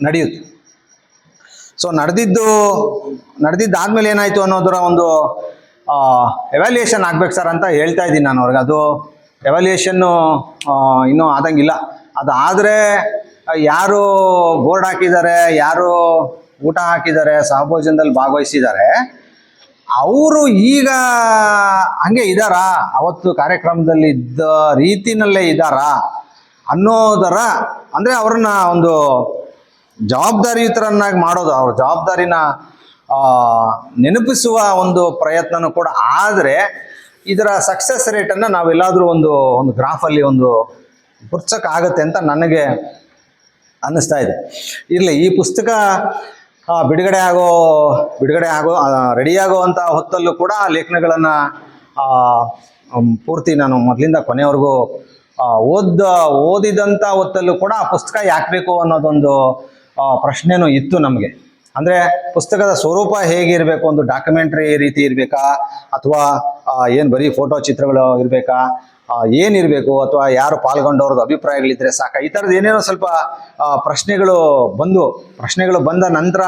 ನಡೆಯುತ್ತೆ. ಸೊ ನಡೆದಿದ್ದು ನಡೆದಿದ್ದಾದ್ಮೇಲೆ ಏನಾಯಿತು ಅನ್ನೋದರ ಒಂದು ಎವ್ಯಾಲ್ಯೂಯೇಷನ್ ಆಗ್ಬೇಕು ಸರ್ ಅಂತ ಹೇಳ್ತಾ ಇದ್ದೀನಿ ನಾನು ಅವ್ರಿಗೆ. ಅದು ಎವ್ಯಾಲ್ಯೂಯೇಷನ್ನು ಇನ್ನೂ ಆದಂಗಿಲ್ಲ. ಅದು ಆದರೆ, ಯಾರು ಬೋರ್ಡ್ ಹಾಕಿದ್ದಾರೆ, ಯಾರು ಊಟ ಹಾಕಿದ್ದಾರೆ ಸಹಭೋಜನದಲ್ಲಿ ಭಾಗವಹಿಸಿದ್ದಾರೆ, ಅವರು ಈಗ ಹಂಗೆ ಇದ್ದಾರಾ ಅವತ್ತು ಕಾರ್ಯಕ್ರಮದಲ್ಲಿ ಇದ್ದ ರೀತಿನಲ್ಲೇ ಇದ್ದಾರಾ ಅನ್ನೋದರ, ಅಂದರೆ ಅವ್ರನ್ನ ಒಂದು ಜವಾಬ್ದಾರಿಯುತರನ್ನಾಗಿ ಮಾಡೋದು ಅವ್ರ ಜವಾಬ್ದಾರಿನ ನೆನಪಿಸುವ ಒಂದು ಪ್ರಯತ್ನನೂ ಕೂಡ ಆದರೆ ಇದರ ಸಕ್ಸಸ್ ರೇಟನ್ನು ನಾವೆಲ್ಲಾದರೂ ಒಂದು ಒಂದು ಗ್ರಾಫಲ್ಲಿ ಒಂದು ಗುರ್ಸಕ್ಕಾಗತ್ತೆ ಅಂತ ನನಗೆ ಅನ್ನಿಸ್ತಾ ಇದೆ. ಇರಲಿ ಈ ಪುಸ್ತಕ ಬಿಡುಗಡೆ ಆಗೋ ಬಿಡುಗಡೆ ಆಗೋ ರೆಡಿ ಆಗೋವಂಥ ಹೊತ್ತಲ್ಲೂ ಕೂಡ ಲೇಖನಗಳನ್ನು ಪೂರ್ತಿ ನಾನು ಮೊದಲಿಂದ ಕೊನೆವರೆಗೂ ಆ, ಓದ ಓದಿದಂಥ ಹೊತ್ತಲ್ಲೂ ಕೂಡ ಆ ಪುಸ್ತಕ ಯಾಕೆ ಬೇಕು ಅನ್ನೋದೊಂದು ಪ್ರಶ್ನೆನೂ ಇತ್ತು ನಮಗೆ. ಅಂದರೆ ಪುಸ್ತಕದ ಸ್ವರೂಪ ಹೇಗಿರಬೇಕು ಒಂದು ಡಾಕ್ಯುಮೆಂಟ್ರಿ ರೀತಿ ಇರಬೇಕಾ, ಅಥವಾ ಏನು ಬರೀ ಫೋಟೋ ಚಿತ್ರಗಳು ಇರಬೇಕಾ ಏನಿರಬೇಕು ಅಥವಾ ಯಾರು ಪಾಲ್ಗೊಂಡವ್ರದ್ದು ಅಭಿಪ್ರಾಯಗಳಿದ್ರೆ ಸಾಕ. ಈ ಥರದ್ದು ಏನೇನೋ ಸ್ವಲ್ಪ ಪ್ರಶ್ನೆಗಳು ಬಂದು, ಪ್ರಶ್ನೆಗಳು ಬಂದ ನಂತರ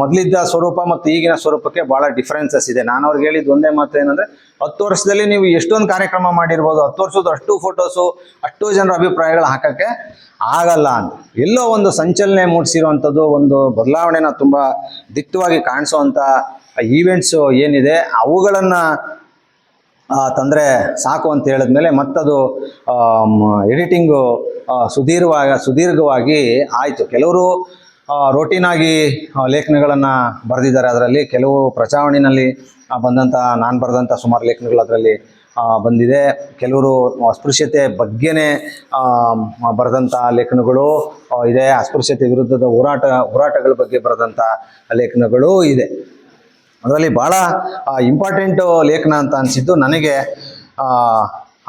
ಮೊದಲಿದ್ದ ಸ್ವರೂಪ ಮತ್ತು ಈಗಿನ ಸ್ವರೂಪಕ್ಕೆ ಭಾಳ ಡಿಫ್ರೆನ್ಸಸ್ ಇದೆ. ನಾನು ಅವ್ರಿಗೆ ಹೇಳಿದ್ದು ಒಂದೇ ಮಾತು ಏನಂದರೆ, ಹತ್ತು ವರ್ಷದಲ್ಲಿ ನೀವು ಎಷ್ಟೊಂದು ಕಾರ್ಯಕ್ರಮ ಮಾಡಿರ್ಬೋದು, ಹತ್ತು ವರ್ಷದ ಅಷ್ಟು ಫೋಟೋಸು ಅಷ್ಟು ಜನರ ಅಭಿಪ್ರಾಯಗಳು ಹಾಕೋಕ್ಕೆ ಆಗಲ್ಲ ಅಂತ. ಎಲ್ಲೋ ಒಂದು ಸಂಚಲನೆ ಮೂಡಿಸಿರುವಂಥದ್ದು, ಒಂದು ಬದಲಾವಣೆನ ತುಂಬ ದಿಟ್ಟವಾಗಿ ಕಾಣಿಸುವಂಥ ಈವೆಂಟ್ಸು ಏನಿದೆ, ಅವುಗಳನ್ನು ತಂದರೆ ಸಾಕು ಅಂತ ಹೇಳಿದ್ಮೇಲೆ ಮತ್ತದು ಎಡಿಟಿಂಗು ಸುದೀರ್ಘವಾಗಿ ಸುದೀರ್ಘವಾಗಿ ಆಯಿತು. ಕೆಲವರು ರೋಟೀನಾಗಿ ಲೇಖನಗಳನ್ನು ಬರೆದಿದ್ದಾರೆ. ಅದರಲ್ಲಿ ಕೆಲವು ಪ್ರಚಾವಣಿನಲ್ಲಿ ಬಂದಂಥ ನಾನು ಬರೆದಂಥ ಸುಮಾರು ಲೇಖನಗಳು ಅದರಲ್ಲಿ ಬಂದಿದೆ. ಕೆಲವರು ಅಸ್ಪೃಶ್ಯತೆ ಬಗ್ಗೆನೇ ಬರೆದಂಥ ಲೇಖನಗಳು ಇದೆ. ಅಸ್ಪೃಶ್ಯತೆ ವಿರುದ್ಧದ ಹೋರಾಟ, ಹೋರಾಟಗಳ ಬಗ್ಗೆ ಬರೆದಂಥ ಲೇಖನಗಳು ಇದೆ. ಅದರಲ್ಲಿ ಭಾಳ ಇಂಪಾರ್ಟೆಂಟ್ ಲೇಖನ ಅಂತ ಅನಿಸಿದ್ದು ನನಗೆ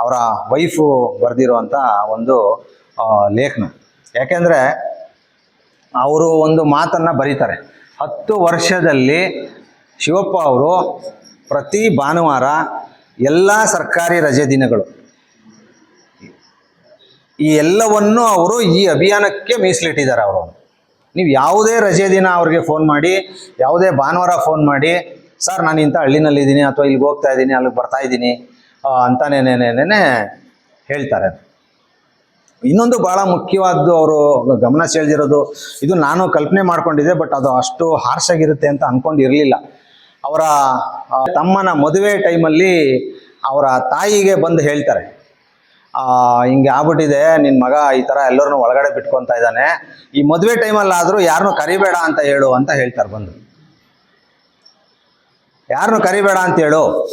ಅವರ ವೈಫು ಬರೆದಿರುವಂಥ ಒಂದು ಲೇಖನ. ಯಾಕೆಂದರೆ ಅವರು ಒಂದು ಮಾತನ್ನು ಬರೀತಾರೆ. ಹತ್ತು ವರ್ಷದಲ್ಲಿ ಶಿವಪ್ಪ ಅವರು ಪ್ರತಿ ಭಾನುವಾರ ಎಲ್ಲ ಸರ್ಕಾರಿ ರಜೆ ದಿನಗಳು. ಈ ಎಲ್ಲವನ್ನು ಅವರು ಈ ಅಭಿಯಾನಕ್ಕೆ ಮೀಸಲಿಟ್ಟಿದ್ದಾರೆ ಅವರು ನೀವು ಯಾವುದೇ ರಜೆ ದಿನ ಅವ್ರಿಗೆ ಫೋನ್ ಮಾಡಿ, ಯಾವುದೇ ಭಾನುವಾರ ಫೋನ್ ಮಾಡಿ, ಸರ್, ನಾನು ಇಂಥ ಹಳ್ಳಿನಲ್ಲಿದ್ದೀನಿ ಅಥವಾ ಇಲ್ಲಿಗೆ ಹೋಗ್ತಾ ಇದ್ದೀನಿ, ಅಲ್ಲಿಗೆ ಬರ್ತಾ ಇದ್ದೀನಿ ಅಂತಾನೇನೇನೇನೇ ಹೇಳ್ತಾರೆ. ಇನ್ನೊಂದು ಭಾಳ ಮುಖ್ಯವಾದ್ದು ಅವರು ಗಮನ ಸೆಳೆದಿರೋದು, ಇದು ನಾನು ಕಲ್ಪನೆ ಮಾಡ್ಕೊಂಡಿದ್ದೆ ಬಟ್ ಅದು ಅಷ್ಟು ಹಾರ್ಶ್ ಆಗಿರುತ್ತೆ ಅಂತ ಅನ್ಕೊಂಡಿರಲಿಲ್ಲ ಅವರ ತಮ್ಮನ ಮದುವೆ ಟೈಮಲ್ಲಿ ಅವರ ತಾಯಿಗೆ ಬಂದು ಹೇಳ್ತಾರೆ. ಹಿಂಗೆ ಆಗ್ಬಿಟ್ಟಿದೆ. ನಿನ್ನ ಮಗ ಈ ಥರ ಎಲ್ಲರನ್ನೂ ಒಳಗಡೆ ಬಿಟ್ಕೊತಾ ಇದ್ದಾನೆ. ಈ ಮದುವೆ ಟೈಮಲ್ಲಾದರೂ ಯಾರನ್ನೂ ಕರಿಬೇಡ ಅಂತ ಹೇಳು ಅಂತ ಹೇಳ್ತಾರೆ ಬಂದು. ಯಾರನ್ನೂ ಕರಿಬೇಡ ಅಂತ ಹೇಳು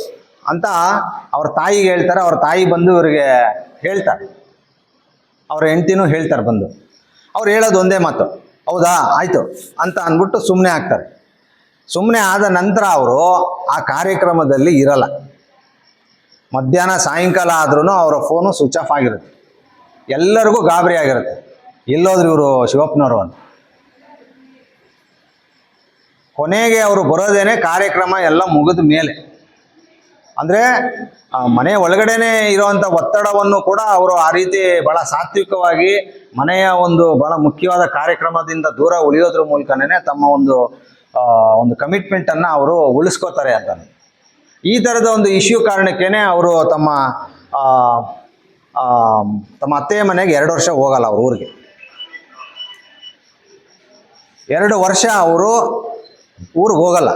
ಅಂತ ಅವ್ರ ತಾಯಿಗೆ ಹೇಳ್ತಾರೆ. ಅವ್ರ ತಾಯಿ ಬಂದು ಇವ್ರಿಗೆ ಹೇಳ್ತಾರೆ. ಅವ್ರ ಹೆಂಡ್ತಿನೂ ಹೇಳ್ತಾರೆ ಬಂದು. ಅವ್ರು ಹೇಳೋದು ಒಂದೇ ಮಾತು. ಹೌದಾ? ಆಯಿತು. ಅಂತ ಅಂದ್ಬಿಟ್ಟು ಸುಮ್ಮನೆ ಆಗ್ತಾರೆ. ಸುಮ್ಮನೆ ಆದ ನಂತರ ಅವರು ಆ ಕಾರ್ಯಕ್ರಮದಲ್ಲಿ ಇರಲ್ಲ. ಮಧ್ಯಾಹ್ನ, ಸಾಯಂಕಾಲ ಆದ್ರೂ ಅವರ ಫೋನು ಸ್ವಿಚ್ ಆಫ್ ಆಗಿರುತ್ತೆ. ಎಲ್ಲರಿಗೂ ಗಾಬರಿ ಆಗಿರುತ್ತೆ. ಎಲ್ಲೋದ್ರು ಇವರು ಶಿವಪ್ಪನವರು ಅಂತ. ಕೊನೆಗೆ ಅವರು ಬರೋದೇನೆ ಕಾರ್ಯಕ್ರಮ ಎಲ್ಲ ಮುಗಿದ ಮೇಲೆ. ಅಂದರೆ ಮನೆ ಒಳಗಡೆನೆ ಇರುವಂಥ ಒತ್ತಡವನ್ನು ಕೂಡ ಅವರು ಆ ರೀತಿ ಬಹಳ ಸಾತ್ವಿಕವಾಗಿ ಮನೆಯ ಒಂದು ಬಹಳ ಮುಖ್ಯವಾದ ಕಾರ್ಯಕ್ರಮದಿಂದ ದೂರ ಉಳಿಯೋದ್ರ ಮೂಲಕನೇ ತಮ್ಮ ಒಂದು ಒಂದು ಕಮಿಟ್ಮೆಂಟನ್ನು ಅವರು ಉಳಿಸ್ಕೋತಾರೆ ಅಂತ ಈ ಥರದ ಒಂದು ಇಶ್ಯೂ ಕಾರಣಕ್ಕೇನೆ ಅವರು ತಮ್ಮ ತಮ್ಮ ಅತ್ತೆಯ ಮನೆಗೆ ಎರಡು ವರ್ಷ ಹೋಗಲ್ಲ ಅವ್ರ ಊರಿಗೆ. ಎರಡು ವರ್ಷ ಅವರು ಊರಿಗೆ ಹೋಗಲ್ಲ.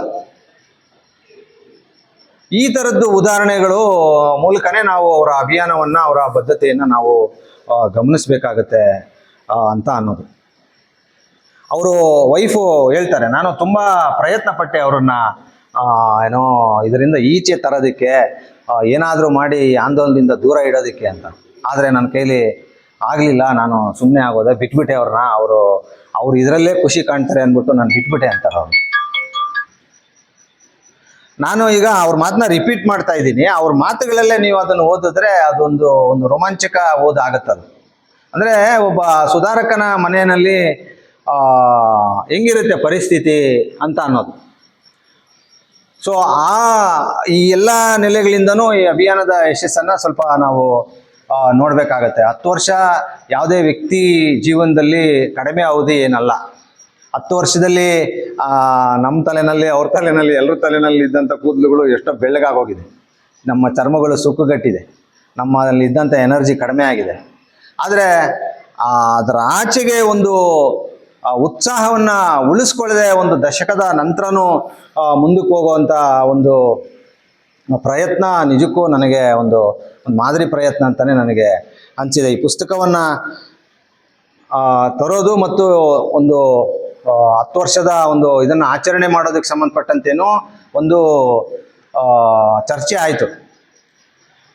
ಈ ಥರದ್ದು ಉದಾಹರಣೆಗಳು ಮೂಲಕನೇ ನಾವು ಅವರ ಅಭಿಯಾನವನ್ನು, ಅವರ ಬದ್ಧತೆಯನ್ನು ನಾವು ಗಮನಿಸಬೇಕಾಗತ್ತೆ ಅಂತ ಅನ್ನೋದು. ಅವರು ವೈಫು ಹೇಳ್ತಾರೆ, ನಾನು ತುಂಬ ಪ್ರಯತ್ನ ಪಟ್ಟೆ ಅವರನ್ನು ಏನೋ ಇದರಿಂದ ಈಚೆ ತರೋದಕ್ಕೆ ಏನಾದರೂ ಮಾಡಿ ಆಂದೋಲನದಿಂದ ದೂರ ಇಡೋದಕ್ಕೆ ಅಂತ. ಆದರೆ ನನ್ನ ಕೈಲಿ ಆಗಲಿಲ್ಲ, ನಾನು ಸುಮ್ಮನೆ ಆಗೋದೆ, ಬಿಟ್ಬಿಟ್ಟೆ ಅವ್ರನ್ನ. ಅವರು, ಅವ್ರು ಇದರಲ್ಲೇ ಖುಷಿ ಕಾಣ್ತಾರೆ ಅಂದ್ಬಿಟ್ಟು ನಾನು ಬಿಟ್ಬಿಟ್ಟೆ ಅಂತಾರೆ ಅವರು. ನಾನು ಈಗ ಅವ್ರ ಮಾತನ್ನ ರಿಪೀಟ್ ಮಾಡ್ತಾ ಇದ್ದೀನಿ. ಅವ್ರ ಮಾತುಗಳಲ್ಲೇ ನೀವು ಅದನ್ನು ಓದಿದ್ರೆ ಅದೊಂದು, ಒಂದು ರೋಮಾಂಚಕ ಓದ್ ಆಗತ್ತದು. ಅಂದರೆ ಒಬ್ಬ ಸುಧಾರಕನ ಮನೆಯಲ್ಲಿ ಹೆಂಗಿರುತ್ತೆ ಪರಿಸ್ಥಿತಿ ಅಂತ ಅನ್ನೋದು. ಸೊ ಆ, ಈ ಎಲ್ಲ ನೆಲೆಗಳಿಂದನೂ ಈ ಅಭಿಯಾನದ ಯಶಸ್ಸನ್ನ ಸ್ವಲ್ಪ ನಾವು ನೋಡ್ಬೇಕಾಗತ್ತೆ. ಹತ್ತು ವರ್ಷ ಯಾವುದೇ ವ್ಯಕ್ತಿ ಜೀವನದಲ್ಲಿ ಕಡಿಮೆ ಅವಧಿ ಏನಲ್ಲ. ಹತ್ತು ವರ್ಷದಲ್ಲಿ ನಮ್ಮ ತಲೆನಲ್ಲಿ, ಅವ್ರ ತಲೆನಲ್ಲಿ ಎಲ್ಲರ ತಲೆನಲ್ಲಿ ಇದ್ದಂಥ ಕೂದಲುಗಳು ಎಷ್ಟೋ ಬೆಳ್ಳಗಾಗೋಗಿದೆ. ನಮ್ಮ ಚರ್ಮಗಳು ಸುಕ್ಕುಗಟ್ಟಿದೆ. ನಮ್ಮಲ್ಲಿ ಇದ್ದಂಥ ಎನರ್ಜಿ ಕಡಿಮೆ ಆಗಿದೆ. ಆದರೆ ಅದರ ಆಚೆಗೆ ಒಂದು ಆ, ಉತ್ಸಾಹವನ್ನು ಉಳಿಸ್ಕೊಳ್ಳದೆ ಒಂದು ದಶಕದ ನಂತರನೂ ಮುಂದಕ್ಕೆ ಹೋಗುವಂಥ ಒಂದು ಪ್ರಯತ್ನ ನಿಜಕ್ಕೂ ನನಗೆ ಒಂದು ಒಂದು ಮಾದರಿ ಪ್ರಯತ್ನ ಅಂತಲೇ ನನಗೆ ಅನಿಸಿದೆ. ಈ ಪುಸ್ತಕವನ್ನು ತರೋದು ಮತ್ತು ಒಂದು ಹತ್ತು ವರ್ಷದ ಒಂದು ಇದನ್ನು ಆಚರಣೆ ಮಾಡೋದಕ್ಕೆ ಸಂಬಂಧಪಟ್ಟಂತೇನೋ ಒಂದು ಚರ್ಚೆ ಆಯಿತು.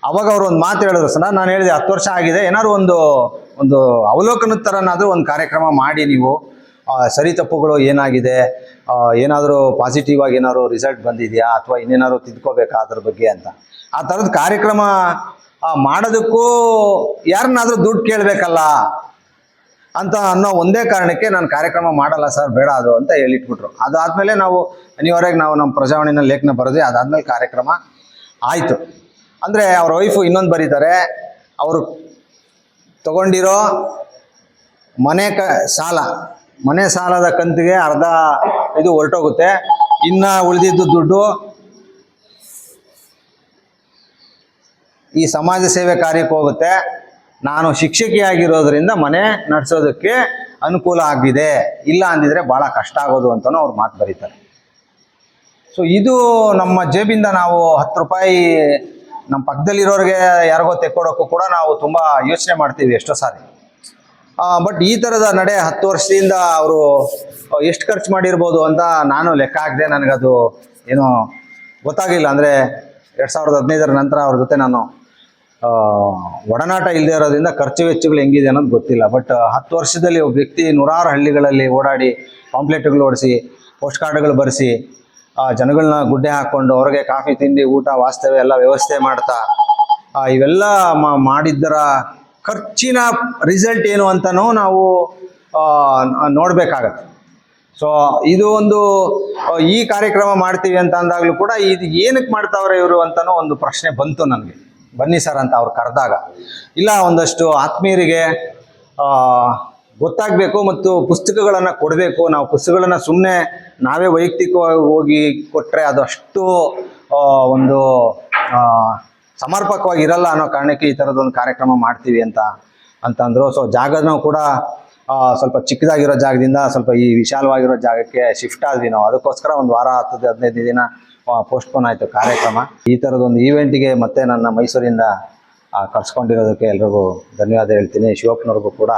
ಅವಾಗ ಅವರು ಒಂದು ಮಾತು ಹೇಳಿದ್ರು ಸರ್ ನಾನು ಹೇಳಿದೆ ಹತ್ತು ವರ್ಷ ಆಗಿದೆ ಏನಾದ್ರು ಒಂದು ಒಂದು ಅವಲೋಕನದ ಥರನಾದರೂ ಒಂದು ಕಾರ್ಯಕ್ರಮ ಮಾಡಿ ನೀವು. ಸರಿ ತಪ್ಪುಗಳು ಏನಾಗಿದೆ? ಏನಾದರೂ ಪಾಸಿಟಿವ್ ಆಗಿ ಏನಾದ್ರು ರಿಸಲ್ಟ್ ಬಂದಿದೆಯಾ? ಅಥವಾ ಇನ್ನೇನಾದ್ರು ತಿದ್ಕೋಬೇಕಾ ಅದ್ರ ಬಗ್ಗೆ ಅಂತ? ಆ ಥರದ ಕಾರ್ಯಕ್ರಮ ಮಾಡೋದಕ್ಕೂ ಯಾರನ್ನಾದರೂ ದುಡ್ಡು ಕೇಳಬೇಕಲ್ಲ ಅಂತ ಅನ್ನೋ ಒಂದೇ ಕಾರಣಕ್ಕೆ ನಾನು ಕಾರ್ಯಕ್ರಮ ಮಾಡಲ್ಲ ಸರ್, ಬೇಡ ಅದು ಅಂತ ಹೇಳಿಟ್ಬಿಟ್ರು. ಅದಾದಮೇಲೆ ನಾವು ಅನಿವಾರ್ಯವಾಗಿ ನಾವು ನಮ್ಮ ಪ್ರಜಾವಾಣಿನ ಲೇಖನ ಬರೆದ್ವಿ ಅದಾದಮೇಲೆ ಕಾರ್ಯಕ್ರಮ ಆಯಿತು. ಅಂದರೆ ಅವ್ರ ವೈಫು ಇನ್ನೊಂದು ಬರೀತಾರೆ. ಅವರು ತಗೊಂಡಿರೋ ಮನೆ ಕ, ಸಾಲ ಮನೆ ಸಾಲದ ಕಂತಿಗೆ ಅರ್ಧ ಇದು ಹೊರಟೋಗುತ್ತೆ. ಇನ್ನು ಉಳಿದಿದ್ದು ದುಡ್ಡು ಈ ಸಮಾಜ ಸೇವೆ ಕಾರ್ಯಕ್ಕೆ ಹೋಗುತ್ತೆ. ನಾನು ಶಿಕ್ಷಕಿಯಾಗಿರೋದ್ರಿಂದ ಮನೆ ನಡೆಸೋದಕ್ಕೆ ಅನುಕೂಲ ಆಗಿದೆ. ಇಲ್ಲ ಅಂದಿದ್ರೆ ಭಾಳ ಕಷ್ಟ ಆಗೋದು ಅಂತಲೂ ಅವ್ರು ಮಾತು ಬರೀತಾರೆ. ಸೊ ಇದು ನಮ್ಮ ಜೇಬಿಂದ ನಾವು ಹತ್ತು ರೂಪಾಯಿ ನಮ್ಮ ಪಕ್ಕದಲ್ಲಿರೋರಿಗೆ ಯಾರಿಗೋ ತೆಕ್ಕೊಡೋಕ್ಕೂ ಕೂಡ ನಾವು ತುಂಬ ಯೋಚನೆ ಮಾಡ್ತೀವಿ ಎಷ್ಟೋ ಸಾರಿ. ಬಟ್ ಈ ತರದ ನಡೆ ಹತ್ತು ವರ್ಷದಿಂದ ಅವರು ಎಷ್ಟು ಖರ್ಚು ಮಾಡಿರ್ಬೋದು ಅಂತ ನಾನು ಲೆಕ್ಕ ಹಾಕಿದೆ ನನಗದು ಏನು ಗೊತ್ತಾಗಿಲ್ಲ. ಅಂದರೆ ಎರಡು ಸಾವಿರದ ಹದಿನೈದರ ನಂತರ ಅವ್ರ ಜೊತೆ ನಾನು ಒಡನಾಟ ಇಲ್ಲದೆ ಇರೋದ್ರಿಂದ ಖರ್ಚು ವೆಚ್ಚಗಳು ಹೆಂಗಿದೆ ಅನ್ನೋದು ಗೊತ್ತಿಲ್ಲ. ಬಟ್ ಹತ್ತು ವರ್ಷದಲ್ಲಿ ಒಬ್ಬ ವ್ಯಕ್ತಿ ನೂರಾರು ಹಳ್ಳಿಗಳಲ್ಲಿ ಓಡಾಡಿ ಪಾಂಪ್ಲೆಟ್ಗಳು ಓಡಿಸಿ ಪೋಸ್ಟ್ ಕಾರ್ಡ್ಗಳು ಬರೆಸಿ ಜನಗಳನ್ನ ಗುಡ್ಡೆ ಹಾಕ್ಕೊಂಡು ಅವ್ರಿಗೆ ಕಾಫಿ, ತಿಂಡಿ, ಊಟ, ವಾಸ್ತವ್ಯ ಎಲ್ಲ ವ್ಯವಸ್ಥೆ ಮಾಡ್ತಾ ಇವೆಲ್ಲ ಮಾಡಿದ್ದರ ಖರ್ಚಿನ ರಿಸಲ್ಟ್ ಏನು ಅಂತನೂ ನಾವು ನೋಡಬೇಕಾಗತ್ತೆ. ಸೊ ಇದು ಒಂದು ಈ ಕಾರ್ಯಕ್ರಮ ಮಾಡ್ತೀವಿ ಅಂತ ಅಂದಾಗಲೂ ಕೂಡ ಇದು ಏನಕ್ಕೆ ಮಾಡ್ತಾವ್ರೆ ಇವರು ಅಂತನೂ ಒಂದು ಪ್ರಶ್ನೆ ಬಂತು ನನಗೆ. ಬನ್ನಿ ಸರ್ ಅಂತ ಅವ್ರು ಕರೆದಾಗ. ಇಲ್ಲ, ಒಂದಷ್ಟು ಆತ್ಮೀಯರಿಗೆ ಗೊತ್ತಾಗಬೇಕು ಮತ್ತು ಪುಸ್ತಕಗಳನ್ನು ಕೊಡಬೇಕು. ನಾವು ಪುಸ್ತಕಗಳನ್ನು ಸುಮ್ಮನೆ ನಾವೇ ವೈಯಕ್ತಿಕವಾಗಿ ಹೋಗಿ ಕೊಟ್ಟರೆ ಅದು ಅಷ್ಟು ಒಂದು ಸಮರ್ಪಕವಾಗಿ ಇರಲ್ಲ ಅನ್ನೋ ಕಾರಣಕ್ಕೆ ಈ ಥರದೊಂದು ಕಾರ್ಯಕ್ರಮ ಮಾಡ್ತೀವಿ ಅಂತ ಅಂತಂದರು. ಸೊ ಜಾಗನೂ ಕೂಡ ಸ್ವಲ್ಪ ಚಿಕ್ಕದಾಗಿರೋ ಜಾಗದಿಂದ ಸ್ವಲ್ಪ ಈ ವಿಶಾಲವಾಗಿರೋ ಜಾಗಕ್ಕೆ ಶಿಫ್ಟ್ ಆದ್ವಿ ನಾವು. ಅದಕ್ಕೋಸ್ಕರ ಒಂದು ವಾರ ಹತ್ತು ಹದಿನೈದು ದಿನ ಪೋಸ್ಟ್ಪೋನ್ ಆಯಿತು ಕಾರ್ಯಕ್ರಮ. ಈ ಥರದೊಂದು ಈವೆಂಟಿಗೆ ಮತ್ತೆ ನನ್ನ ಮೈಸೂರಿಂದ ಕರ್ಸ್ಕೊಂಡಿರೋದಕ್ಕೆ ಎಲ್ರಿಗೂ ಧನ್ಯವಾದ ಹೇಳ್ತೀನಿ. ಶಿವಪ್ಪನವ್ರಿಗೂ ಕೂಡ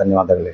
ಧನ್ಯವಾದಗಳು